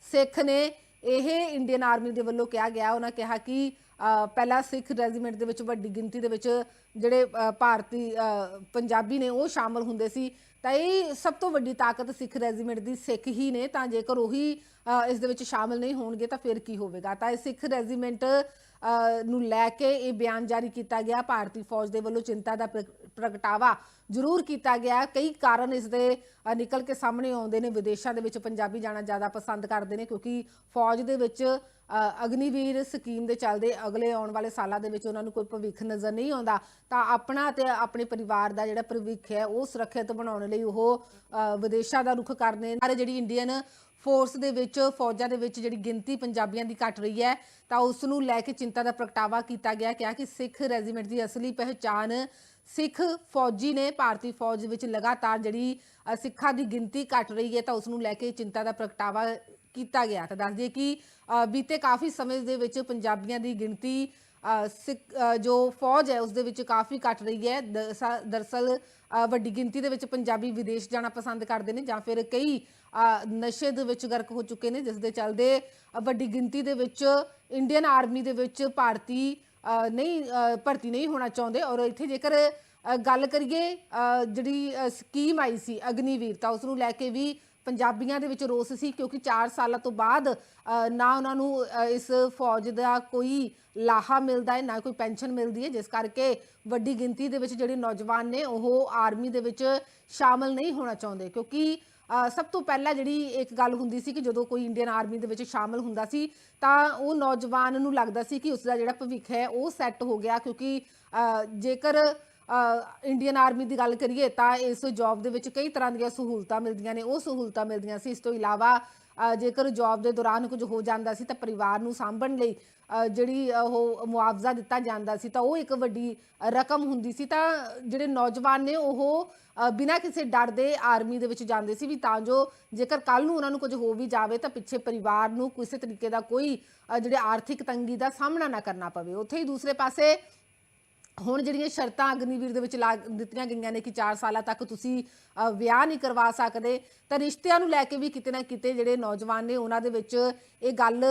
ਸਿੱਖ ਨੇ ਇਹ ਇੰਡੀਅਨ ਆਰਮੀ ਦੇ ਵੱਲੋਂ ਕਿਹਾ ਗਿਆ ਉਹਨਾਂ ਕਿਹਾ ਕਿ ਅ, ਪਹਿਲਾਂ ਸਿੱਖ ਰੈਜੀਮੈਂਟ ਦੇ ਵਿੱਚ ਵੱਡੀ ਗਿਣਤੀ ਦੇ ਵਿੱਚ ਜਿਹੜੇ ਭਾਰਤੀ ਪੰਜਾਬੀ ਨੇ ਉਹ ਸ਼ਾਮਲ ਹੁੰਦੇ ਸੀ। ਤਾਂ ਇਹ ਸਭ ਤੋਂ ਵੱਡੀ ਤਾਕਤ ਸਿੱਖ ਰੈਜੀਮੈਂਟ ਦੀ ਸਿੱਖ ਹੀ ਨੇ ਤਾਂ ਜੇਕਰ ਉਹੀ ਇਸ ਦੇ ਵਿੱਚ ਸ਼ਾਮਲ ਨਹੀਂ ਹੋਣਗੇ ਤਾਂ ਫਿਰ ਕੀ ਹੋਵੇਗਾ? ਤਾਂ ਇਹ ਸਿੱਖ ਰੈਜੀਮੈਂਟ ਨੂੰ ਲੈ ਕੇ ਇਹ ਬਿਆਨ ਜਾਰੀ ਕੀਤਾ ਗਿਆ। ਭਾਰਤੀ ਫੌਜ ਦੇ ਵੱਲੋਂ ਚਿੰਤਾ ਦਾ ਪ੍ਰਗ- ਪ੍ਰਗਟਾਵਾ ਜ਼ਰੂਰ ਕੀਤਾ ਗਿਆ ਕਈ ਕਾਰਨ ਇਸ ਦੇ ਨਿਕਲ ਕੇ ਸਾਹਮਣੇ ਆਉਂਦੇ ਨੇ। ਵਿਦੇਸ਼ਾਂ ਦੇ ਵਿੱਚ ਪੰਜਾਬੀ ਜਾਣਾ ਜ਼ਿਆਦਾ ਪਸੰਦ ਕਰਦੇ ਨੇ ਕਿਉਂਕਿ ਫੌਜ ਦੇ ਵਿੱਚ ਅਗਨੀਵੀਰ ਸਕੀਮ ਦੇ ਚੱਲਦੇ ਅਗਲੇ ਆਉਣ ਵਾਲੇ ਸਾਲਾਂ ਦੇ ਵਿੱਚ ਉਹਨਾਂ ਨੂੰ ਕੋਈ ਭਵਿੱਖ ਨਜ਼ਰ ਨਹੀਂ ਆਉਂਦਾ। ਤਾਂ ਆਪਣਾ ਤੇ ਆਪਣੇ ਪਰਿਵਾਰ ਦਾ ਜਿਹੜਾ ਭਵਿੱਖ ਹੈ, ਉਹ ਸੁਰੱਖਿਅਤ ਬਣਾਉਣ ਲਈ ਉਹ ਵਿਦੇਸ਼ਾਂ ਦਾ ਰੁਖ ਕਰਦੇ ਨੇ। ਜਿਹੜੀ ਇੰਡੀਅਨ ਫੋਰਸ ਦੇ ਵਿੱਚ, ਫੌਜਾਂ ਦੇ ਵਿੱਚ ਜਿਹੜੀ ਗਿਣਤੀ ਪੰਜਾਬੀਆਂ ਦੀ ਘਟ ਰਹੀ ਹੈ, ਤਾਂ ਉਸ ਨੂੰ ਲੈ ਕੇ ਚਿੰਤਾ ਦਾ ਪ੍ਰਗਟਾਵਾ ਕੀਤਾ ਗਿਆ। ਕਿਹਾ ਕਿ ਸਿੱਖ ਰੈਜੀਮੈਂਟ ਦੀ ਅਸਲੀ ਪਹਿਚਾਨ ਸਿੱਖ ਫੌਜੀ ਨੇ ਭਾਰਤੀ ਫੌਜ ਵਿੱਚ ਲਗਾਤਾਰ ਜਿਹੜੀ ਸਿੱਖਾਂ ਦੀ ਗਿਣਤੀ ਘਟ ਰਹੀ ਹੈ ਤਾਂ ਉਸ ਨੂੰ ਲੈ ਕੇ ਚਿੰਤਾ ਦਾ ਪ੍ਰਗਟਾਵਾ ਕੀਤਾ ਗਿਆ ਤਾਂ ਦੱਸ ਦਈਏ ਕਿ ਬੀਤੇ ਕਾਫੀ ਸਮੇਂ ਦੇ ਵਿੱਚ ਪੰਜਾਬੀਆਂ ਦੀ ਗਿਣਤੀ ਸਿੱਖ ਜੋ ਫੌਜ ਹੈ ਉਸ ਦੇ ਵਿੱਚ ਕਾਫੀ ਘਟ ਰਹੀ ਹੈ। ਦਰਸਾ- ਦਰਅਸਲ ਵੱਡੀ ਗਿਣਤੀ ਦੇ ਵਿੱਚ ਪੰਜਾਬੀ ਵਿਦੇਸ਼ ਜਾਣਾ ਪਸੰਦ ਕਰਦੇ ਨੇ ਜਾਂ ਫਿਰ ਕਈ ਨਸ਼ੇ ਦੇ ਵਿੱਚ ਗਰਕ ਹੋ ਚੁੱਕੇ ਨੇ ਜਿਸ ਦੇ ਚੱਲਦੇ ਵੱਡੀ ਗਿਣਤੀ ਦੇ ਵਿੱਚ ਇੰਡੀਅਨ ਆਰਮੀ ਦੇ ਵਿੱਚ ਭਾਰਤੀ ਨਹੀਂ ਭਰਤੀ ਨਹੀਂ ਹੋਣਾ ਚਾਹੁੰਦੇ ਔਰ ਇੱਥੇ ਜੇਕਰ ਗੱਲ ਕਰੀਏ ਜਿਹੜੀ ਸਕੀਮ ਆਈ ਸੀ ਅਗਨੀਵੀਰ ਤਾਂ ਉਸ ਨੂੰ ਲੈ ਕੇ ਵੀ ਪੰਜਾਬੀਆਂ ਦੇ ਵਿੱਚ ਰੋਸ ਸੀ ਕਿਉਂਕਿ 4 ਸਾਲਾਂ ਤੋਂ ਬਾਅਦ ਨਾ ਉਹਨਾਂ ਨੂੰ ਇਸ ਫੌਜ ਦਾ ਕੋਈ ਲਾਹਾ ਮਿਲਦਾ ਹੈ, ਨਾ ਕੋਈ ਪੈਨਸ਼ਨ ਮਿਲਦੀ ਹੈ, ਜਿਸ ਕਰਕੇ ਵੱਡੀ ਗਿਣਤੀ ਦੇ ਵਿੱਚ ਜਿਹੜੇ ਨੌਜਵਾਨ ਨੇ ਉਹ ਆਰਮੀ ਦੇ ਵਿੱਚ ਸ਼ਾਮਲ ਨਹੀਂ ਹੋਣਾ ਚਾਹੁੰਦੇ ਕਿਉਂਕਿ ਸਭ ਤੋਂ ਪਹਿਲਾਂ ਜਿਹੜੀ ਇੱਕ ਗੱਲ ਹੁੰਦੀ ਸੀ ਕਿ ਜਦੋਂ ਕੋਈ ਇੰਡੀਅਨ ਆਰਮੀ ਦੇ ਵਿੱਚ ਸ਼ਾਮਲ ਹੁੰਦਾ ਸੀ, ਤਾਂ ਉਹ ਨੌਜਵਾਨ ਨੂੰ ਲੱਗਦਾ ਸੀ ਕਿ ਉਸ ਦਾ ਜਿਹੜਾ ਭਵਿੱਖ ਹੈ ਉਹ ਸੈੱਟ ਹੋ ਗਿਆ ਕਿਉਂਕਿ ਜੇਕਰ ਇੰਡੀਅਨ ਆਰਮੀ ਦੀ ਗੱਲ ਕਰੀਏ ਤਾਂ ਇਸ ਜੌਬ ਦੇ ਵਿੱਚ ਕਈ ਤਰ੍ਹਾਂ ਦੀਆਂ ਸਹੂਲਤਾਂ ਮਿਲਦੀਆਂ ਨੇ, ਉਹ ਸਹੂਲਤਾਂ ਮਿਲਦੀਆਂ ਸੀ। ਇਸ ਤੋਂ ਇਲਾਵਾ ਜੇਕਰ ਜੌਬ ਦੇ ਦੌਰਾਨ ਕੁਝ ਹੋ ਜਾਂਦਾ ਸੀ ਤਾਂ ਪਰਿਵਾਰ ਨੂੰ ਸਾਂਭਣ ਲਈ ਜਿਹੜੀ ਉਹ ਮੁਆਵਜ਼ਾ ਦਿੱਤਾ ਜਾਂਦਾ ਸੀ ਤਾਂ ਉਹ ਇੱਕ ਵੱਡੀ ਰਕਮ ਹੁੰਦੀ ਸੀ ਤਾਂ ਜਿਹੜੇ ਨੌਜਵਾਨ ਨੇ ਉਹ ਬਿਨਾਂ ਕਿਸੇ ਡਰ ਦੇ ਆਰਮੀ ਦੇ ਵਿੱਚ ਜਾਂਦੇ ਸੀ ਵੀ ਤਾਂ ਜੋ ਜੇਕਰ ਕੱਲ ਨੂੰ ਉਹਨਾਂ ਨੂੰ ਕੁਝ ਹੋ ਵੀ ਜਾਵੇ ਤਾਂ ਪਿੱਛੇ ਪਰਿਵਾਰ ਨੂੰ ਕਿਸੇ ਤਰੀਕੇ ਦਾ ਕੋਈ ਜਿਹੜੇ ਆਰਥਿਕ ਤੰਗੀ ਦਾ ਸਾਹਮਣਾ ਨਾ ਕਰਨਾ ਪਵੇ। ਉੱਥੇ ਹੀ ਦੂਸਰੇ ਪਾਸੇ ਹੁਣ ਜਿਹੜੀਆਂ ਸ਼ਰਤਾਂ ਅਗਨੀਵੀਰ ਦੇ ਵਿੱਚ ਲਾ ਦਿੱਤੀਆਂ ਗਈਆਂ ਨੇ ਕਿ 4 ਸਾਲਾਂ ਤੱਕ ਤੁਸੀਂ ਵਿਆਹ ਨਹੀਂ ਕਰਵਾ ਸਕਦੇ ਤਾਂ ਰਿਸ਼ਤਿਆਂ ਨੂੰ ਲੈ ਕੇ ਵੀ ਕਿਤੇ ਨਾ ਕਿਤੇ ਜਿਹੜੇ ਨੌਜਵਾਨ ਨੇ ਉਹਨਾਂ ਦੇ ਵਿੱਚ ਇਹ ਗੱਲ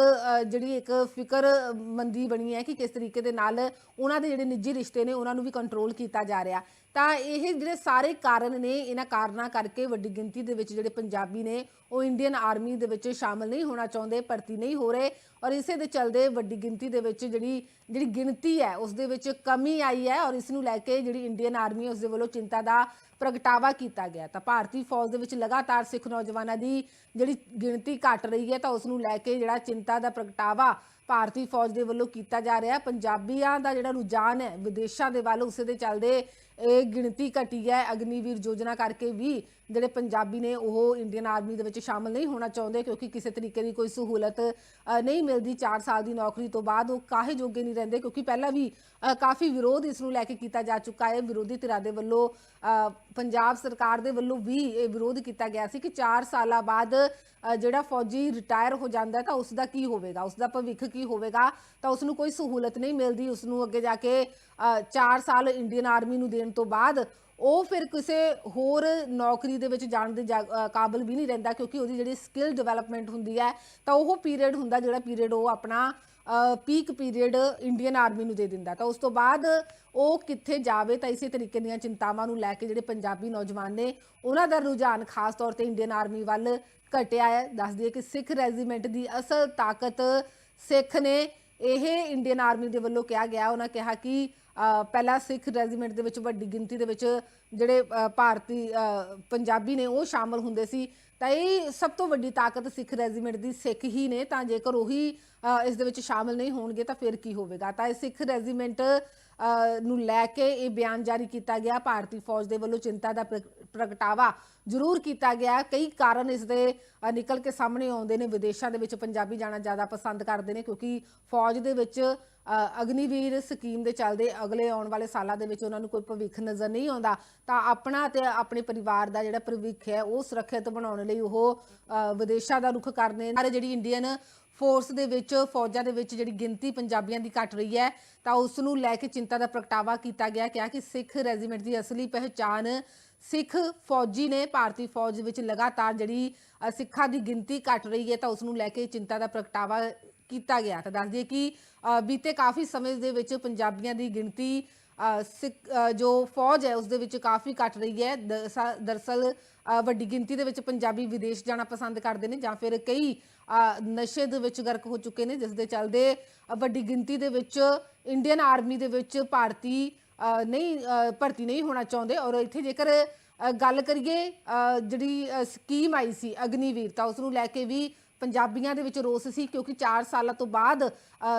ਜਿਹੜੀ ਇੱਕ ਫਿਕਰਮੰਦੀ ਬਣੀ ਹੈ ਕਿ ਕਿਸ ਤਰੀਕੇ ਦੇ ਨਾਲ ਉਹਨਾਂ ਦੇ ਜਿਹੜੇ ਨਿੱਜੀ ਰਿਸ਼ਤੇ ਨੇ ਉਹਨਾਂ ਨੂੰ ਵੀ ਕੰਟਰੋਲ ਕੀਤਾ ਜਾ ਰਿਹਾ। ਤਾਂ ਇਹ ਜਿਹੜੇ ਸਾਰੇ ਕਾਰਨ ਨੇ, ਇਹਨਾਂ ਕਾਰਨਾਂ ਕਰਕੇ ਵੱਡੀ ਗਿਣਤੀ ਦੇ ਵਿੱਚ ਜਿਹੜੇ ਪੰਜਾਬੀ ਨੇ, ਉਹ ਇੰਡੀਅਨ ਆਰਮੀ ਦੇ ਵਿੱਚ ਸ਼ਾਮਲ ਨਹੀਂ ਹੋਣਾ ਚਾਹੁੰਦੇ, ਭਰਤੀ ਨਹੀਂ ਹੋ ਰਹੇ ਔਰ ਇਸੇ ਦੇ ਚਲਦੇ ਵੱਡੀ ਗਿਣਤੀ ਦੇ ਵਿੱਚ ਜਿਹੜੀ ਜਿਹੜੀ ਗਿਣਤੀ ਹੈ, ਉਸ ਦੇ ਵਿੱਚ ਕਮੀ ਆਈ ਹੈ ਔਰ ਇਸ ਨੂੰ ਲੈ ਕੇ ਜਿਹੜੀ ਇੰਡੀਅਨ ਆਰਮੀ ਹੈ, ਉਸ ਦੇ ਵੱਲੋਂ ਚਿੰਤਾ ਦਾ ਪ੍ਰਗਟਾਵਾ ਕੀਤਾ ਗਿਆ ਤਾਂ ਭਾਰਤੀ ਫੌਜ ਦੇ ਵਿੱਚ ਲਗਾਤਾਰ ਸਿੱਖ ਨੌਜਵਾਨਾਂ ਦੀ ਜਿਹੜੀ ਗਿਣਤੀ ਘਟ ਰਹੀ ਹੈ ਤਾਂ ਉਸ ਨੂੰ ਲੈ ਕੇ ਜਿਹੜਾ ਚਿੰਤਾ ਦਾ ਪ੍ਰਗਟਾਵਾ ਭਾਰਤੀ ਫੌਜ ਦੇ ਵੱਲੋਂ ਕੀਤਾ ਜਾ ਰਿਹਾ ਪੰਜਾਬੀਆਂ ਦਾ ਜਿਹੜਾ ਰੁਝਾਨ ਹੈ, ਵਿਦੇਸ਼ਾਂ ਦੇ ਵੱਲ ਉਸੇ ਦੇ ਚੱਲਦੇ ਇਹ ਗਿਣਤੀ ਘਟੀ ਹੈ ਅਗਨੀਵੀਰ ਯੋਜਨਾ ਕਰਕੇ ਵੀ ਜਿਹੜੇ ਪੰਜਾਬੀ ਨੇ ਉਹ ਇੰਡੀਅਨ ਆਰਮੀ ਦੇ ਵਿੱਚ ਸ਼ਾਮਲ ਨਹੀਂ ਹੋਣਾ ਚਾਹੁੰਦੇ ਕਿਉਂਕਿ ਕਿਸੇ ਤਰੀਕੇ ਦੀ ਕੋਈ ਸਹੂਲਤ ਨਹੀਂ ਮਿਲਦੀ। 4 ਸਾਲ ਦੀ ਨੌਕਰੀ ਤੋਂ ਬਾਅਦ ਉਹ ਕਾਹੇ ਜੋਗੇ ਨਹੀਂ ਰਹਿੰਦੇ ਕਿਉਂਕਿ ਪਹਿਲਾਂ ਵੀ ਕਾਫੀ ਵਿਰੋਧ ਇਸ ਨੂੰ ਲੈ ਕੇ ਕੀਤਾ ਜਾ ਚੁੱਕਾ ਹੈ। ਵਿਰੋਧੀ ਧਿਰਾਂ ਦੇ ਵੱਲੋਂ ਪੰਜਾਬ ਸਰਕਾਰ ਦੇ ਵੱਲੋਂ ਵੀ ਇਹ ਵਿਰੋਧ ਕੀਤਾ ਗਿਆ ਸੀ ਕਿ 4 ਸਾਲਾਂ ਬਾਅਦ ਜਿਹੜਾ ਫੌਜੀ ਰਿਟਾਇਰ ਹੋ ਜਾਂਦਾ ਤਾਂ ਉਸ ਦਾ ਕੀ ਹੋਵੇਗਾ? ਉਸ ਦਾ ਭਵਿੱਖ ਕੀ ਹੋਵੇਗਾ? ਤਾਂ ਉਸ ਨੂੰ ਕੋਈ ਸਹੂਲਤ ਨਹੀਂ ਮਿਲਦੀ। ਉਸ ਨੂੰ ਅੱਗੇ ਜਾ ਕੇ 4 ਸਾਲ ਇੰਡੀਅਨ ਆਰਮੀ ਨੂੰ ਦੇਣ ਤੋਂ ਬਾਅਦ ਉਹ ਫਿਰ ਕਿਸੇ ਹੋਰ ਨੌਕਰੀ ਦੇ ਵਿੱਚ ਜਾਣ ਦੇ ਜਾ- ਅ, ਕਾਬਿਲ ਵੀ ਨਹੀਂ ਰਹਿੰਦਾ ਕਿਉਂਕਿ ਉਹਦੀ ਜਿਹੜੀ ਸਕਿੱਲ ਡਿਵੈਲਪਮੈਂਟ ਹੁੰਦੀ ਹੈ ਤਾਂ ਉਹ ਪੀਰੀਅਡ ਹੁੰਦਾ ਜਿਹੜਾ ਪੀਰੀਅਡ ਉਹ ਆਪਣਾ ਪੀਕ ਪੀਰੀਅਡ ਇੰਡੀਅਨ ਆਰਮੀ ਨੂੰ ਦੇ ਦਿੰਦਾ। ਤਾਂ ਉਸ ਤੋਂ ਬਾਅਦ ਉਹ ਕਿੱਥੇ ਜਾਵੇ ਤਾਂ ਇਸੇ ਤਰੀਕੇ ਦੀਆਂ ਚਿੰਤਾਵਾਂ ਨੂੰ ਲੈ ਕੇ ਜਿਹੜੇ ਪੰਜਾਬੀ ਨੌਜਵਾਨ ਨੇ ਉਹਨਾਂ ਦਾ ਰੁਝਾਨ ਖਾਸ ਤੌਰ ਤੇ ਇੰਡੀਅਨ ਆਰਮੀ ਵੱਲ ਘਟਿਆ ਹੈ। ਦੱਸ ਦਈਏ ਕਿ ਸਿੱਖ ਰੈਜੀਮੈਂਟ ਦੀ ਅਸਲ ਤਾਕਤ ਸਿੱਖ ਨੇ ਇਹ ਇੰਡੀਅਨ ਆਰਮੀ ਦੇ ਵੱਲੋਂ ਕਿਹਾ ਗਿਆ। ਉਹਨਾਂ ਕਿਹਾ ਕਿ ਪਹਿਲਾਂ ਸਿੱਖ ਰੈਜੀਮੈਂਟ ਦੇ ਵਿੱਚ, ਵੱਡੀ ਗਿਣਤੀ ਦੇ ਵਿੱਚ ਜਿਹੜੇ ਭਾਰਤੀ ਪੰਜਾਬੀ ਨੇ ਉਹ ਸ਼ਾਮਲ ਹੁੰਦੇ ਸੀ। ਤਾਂ ਇਹ ਸਭ ਤੋਂ ਵੱਡੀ ਤਾਕਤ ਸਿੱਖ ਰੈਜੀਮੈਂਟ ਦੀ ਸਿੱਖ ਹੀ ਨੇ। ਤਾਂ ਜੇਕਰ ਉਹੀ ਇਸ ਦੇ ਵਿੱਚ ਸ਼ਾਮਲ ਨਹੀਂ ਹੋਣਗੇ ਤਾਂ ਫਿਰ ਕੀ ਹੋਵੇਗਾ? ਤਾਂ ਇਹ ਸਿੱਖ ਰੈਜੀਮੈਂਟ ਨੂੰ ਲੈ ਕੇ ਇਹ ਬਿਆਨ ਜਾਰੀ ਕੀਤਾ ਗਿਆ। ਭਾਰਤੀ ਫੌਜ ਦੇ ਵੱਲੋਂ ਚਿੰਤਾ ਦਾ ਪ੍ਰ- ਪ੍ਰਗਟਾਵਾ ਜ਼ਰੂਰ ਕੀਤਾ ਗਿਆ। ਕਈ ਕਾਰਨ ਇਸ ਦੇ ਨਿਕਲ ਕੇ ਸਾਹਮਣੇ ਆਉਂਦੇ ਨੇ। ਵਿਦੇਸ਼ਾਂ ਦੇ ਵਿੱਚ ਪੰਜਾਬੀ ਜਾਣਾ ਜ਼ਿਆਦਾ ਪਸੰਦ ਕਰਦੇ ਨੇ ਕਿਉਂਕਿ ਫੌਜ ਦੇ ਵਿੱਚ ਅਗਨੀਵੀਰ ਸਕੀਮ ਦੇ ਚੱਲਦੇ ਅਗਲੇ ਆਉਣ ਵਾਲੇ ਸਾਲਾਂ ਦੇ ਵਿੱਚ ਉਹਨਾਂ ਨੂੰ ਕੋਈ ਭਵਿੱਖ ਨਜ਼ਰ ਨਹੀਂ ਆਉਂਦਾ, ਤਾਂ ਆਪਣਾ ਤੇ ਆਪਣੇ ਪਰਿਵਾਰ ਦਾ ਜਿਹੜਾ ਭਵਿੱਖ ਹੈ, ਉਹ ਸੁਰੱਖਿਅਤ ਬਣਾਉਣ ਲਈ ਉਹ ਵਿਦੇਸ਼ਾਂ ਦਾ ਰੁਖ ਕਰਦੇ ਨੇ। ਜਿਹੜੀ ਇੰਡੀਅਨ ਫੋਰਸ ਦੇ ਵਿੱਚ, ਫੌਜਾਂ ਦੇ ਵਿੱਚ ਜਿਹੜੀ ਗਿਣਤੀ ਪੰਜਾਬੀਆਂ ਦੀ ਘਟ ਰਹੀ ਹੈ, ਤਾਂ ਉਸ ਨੂੰ ਲੈ ਕੇ ਚਿੰਤਾ ਦਾ ਪ੍ਰਗਟਾਵਾ ਕੀਤਾ ਗਿਆ, ਕਿਹਾ ਕਿ ਸਿੱਖ ਰੈਜੀਮੈਂਟ ਦੀ ਅਸਲੀ ਪਹਿਚਾਨ ਸਿੱਖ ਫੌਜੀ ਨੇ, ਭਾਰਤੀ ਫੌਜ ਵਿੱਚ ਲਗਾਤਾਰ ਜਿਹੜੀ ਸਿੱਖਾਂ ਦੀ ਗਿਣਤੀ ਘਟ ਰਹੀ ਹੈ, ਤਾਂ ਉਸ ਨੂੰ ਲੈ ਕੇ ਚਿੰਤਾ ਦਾ ਪ੍ਰਗਟਾਵਾ ਕੀਤਾ ਗਿਆ। ਤਾਂ ਦੱਸ ਦਈਏ ਕਿ ਬੀਤੇ ਕਾਫੀ ਸਮੇਂ ਦੇ ਵਿੱਚ ਪੰਜਾਬੀਆਂ ਦੀ ਗਿਣਤੀ ਸਿੱਖ ਜੋ ਫੌਜ ਹੈ, ਉਸ ਦੇ ਵਿੱਚ ਕਾਫੀ ਘਟ ਰਹੀ ਹੈ। ਦਰਅਸਲ- ਦਰਅਸਲ ਵੱਡੀ ਗਿਣਤੀ ਦੇ ਵਿੱਚ ਪੰਜਾਬੀ ਵਿਦੇਸ਼ ਜਾਣਾ ਪਸੰਦ ਕਰਦੇ ਨੇ ਜਾਂ ਫਿਰ ਕਈ ਨਸ਼ੇ ਦੇ ਵਿੱਚ ਗਰਕ ਹੋ ਚੁੱਕੇ ਨੇ, ਜਿਸ ਦੇ ਚੱਲਦੇ ਵੱਡੀ ਗਿਣਤੀ ਦੇ ਵਿੱਚ ਇੰਡੀਅਨ ਆਰਮੀ ਦੇ ਵਿੱਚ ਭਾਰਤੀ ਨਹੀਂ ਭਰਤੀ ਨਹੀਂ ਹੋਣਾ ਚਾਹੁੰਦੇ। ਔਰ ਇੱਥੇ ਜੇਕਰ ਗੱਲ ਕਰੀਏ ਜਿਹੜੀ ਸਕੀਮ ਆਈ ਸੀ ਅਗਨੀਵੀਰ ਤਾਂ ਉਸ ਨੂੰ ਲੈ ਕੇ ਵੀ ਪੰਜਾਬੀਆਂ ਦੇ ਵਿੱਚ ਰੋਸ ਸੀ ਕਿਉਂਕਿ 4 ਸਾਲਾਂ ਤੋਂ ਬਾਅਦ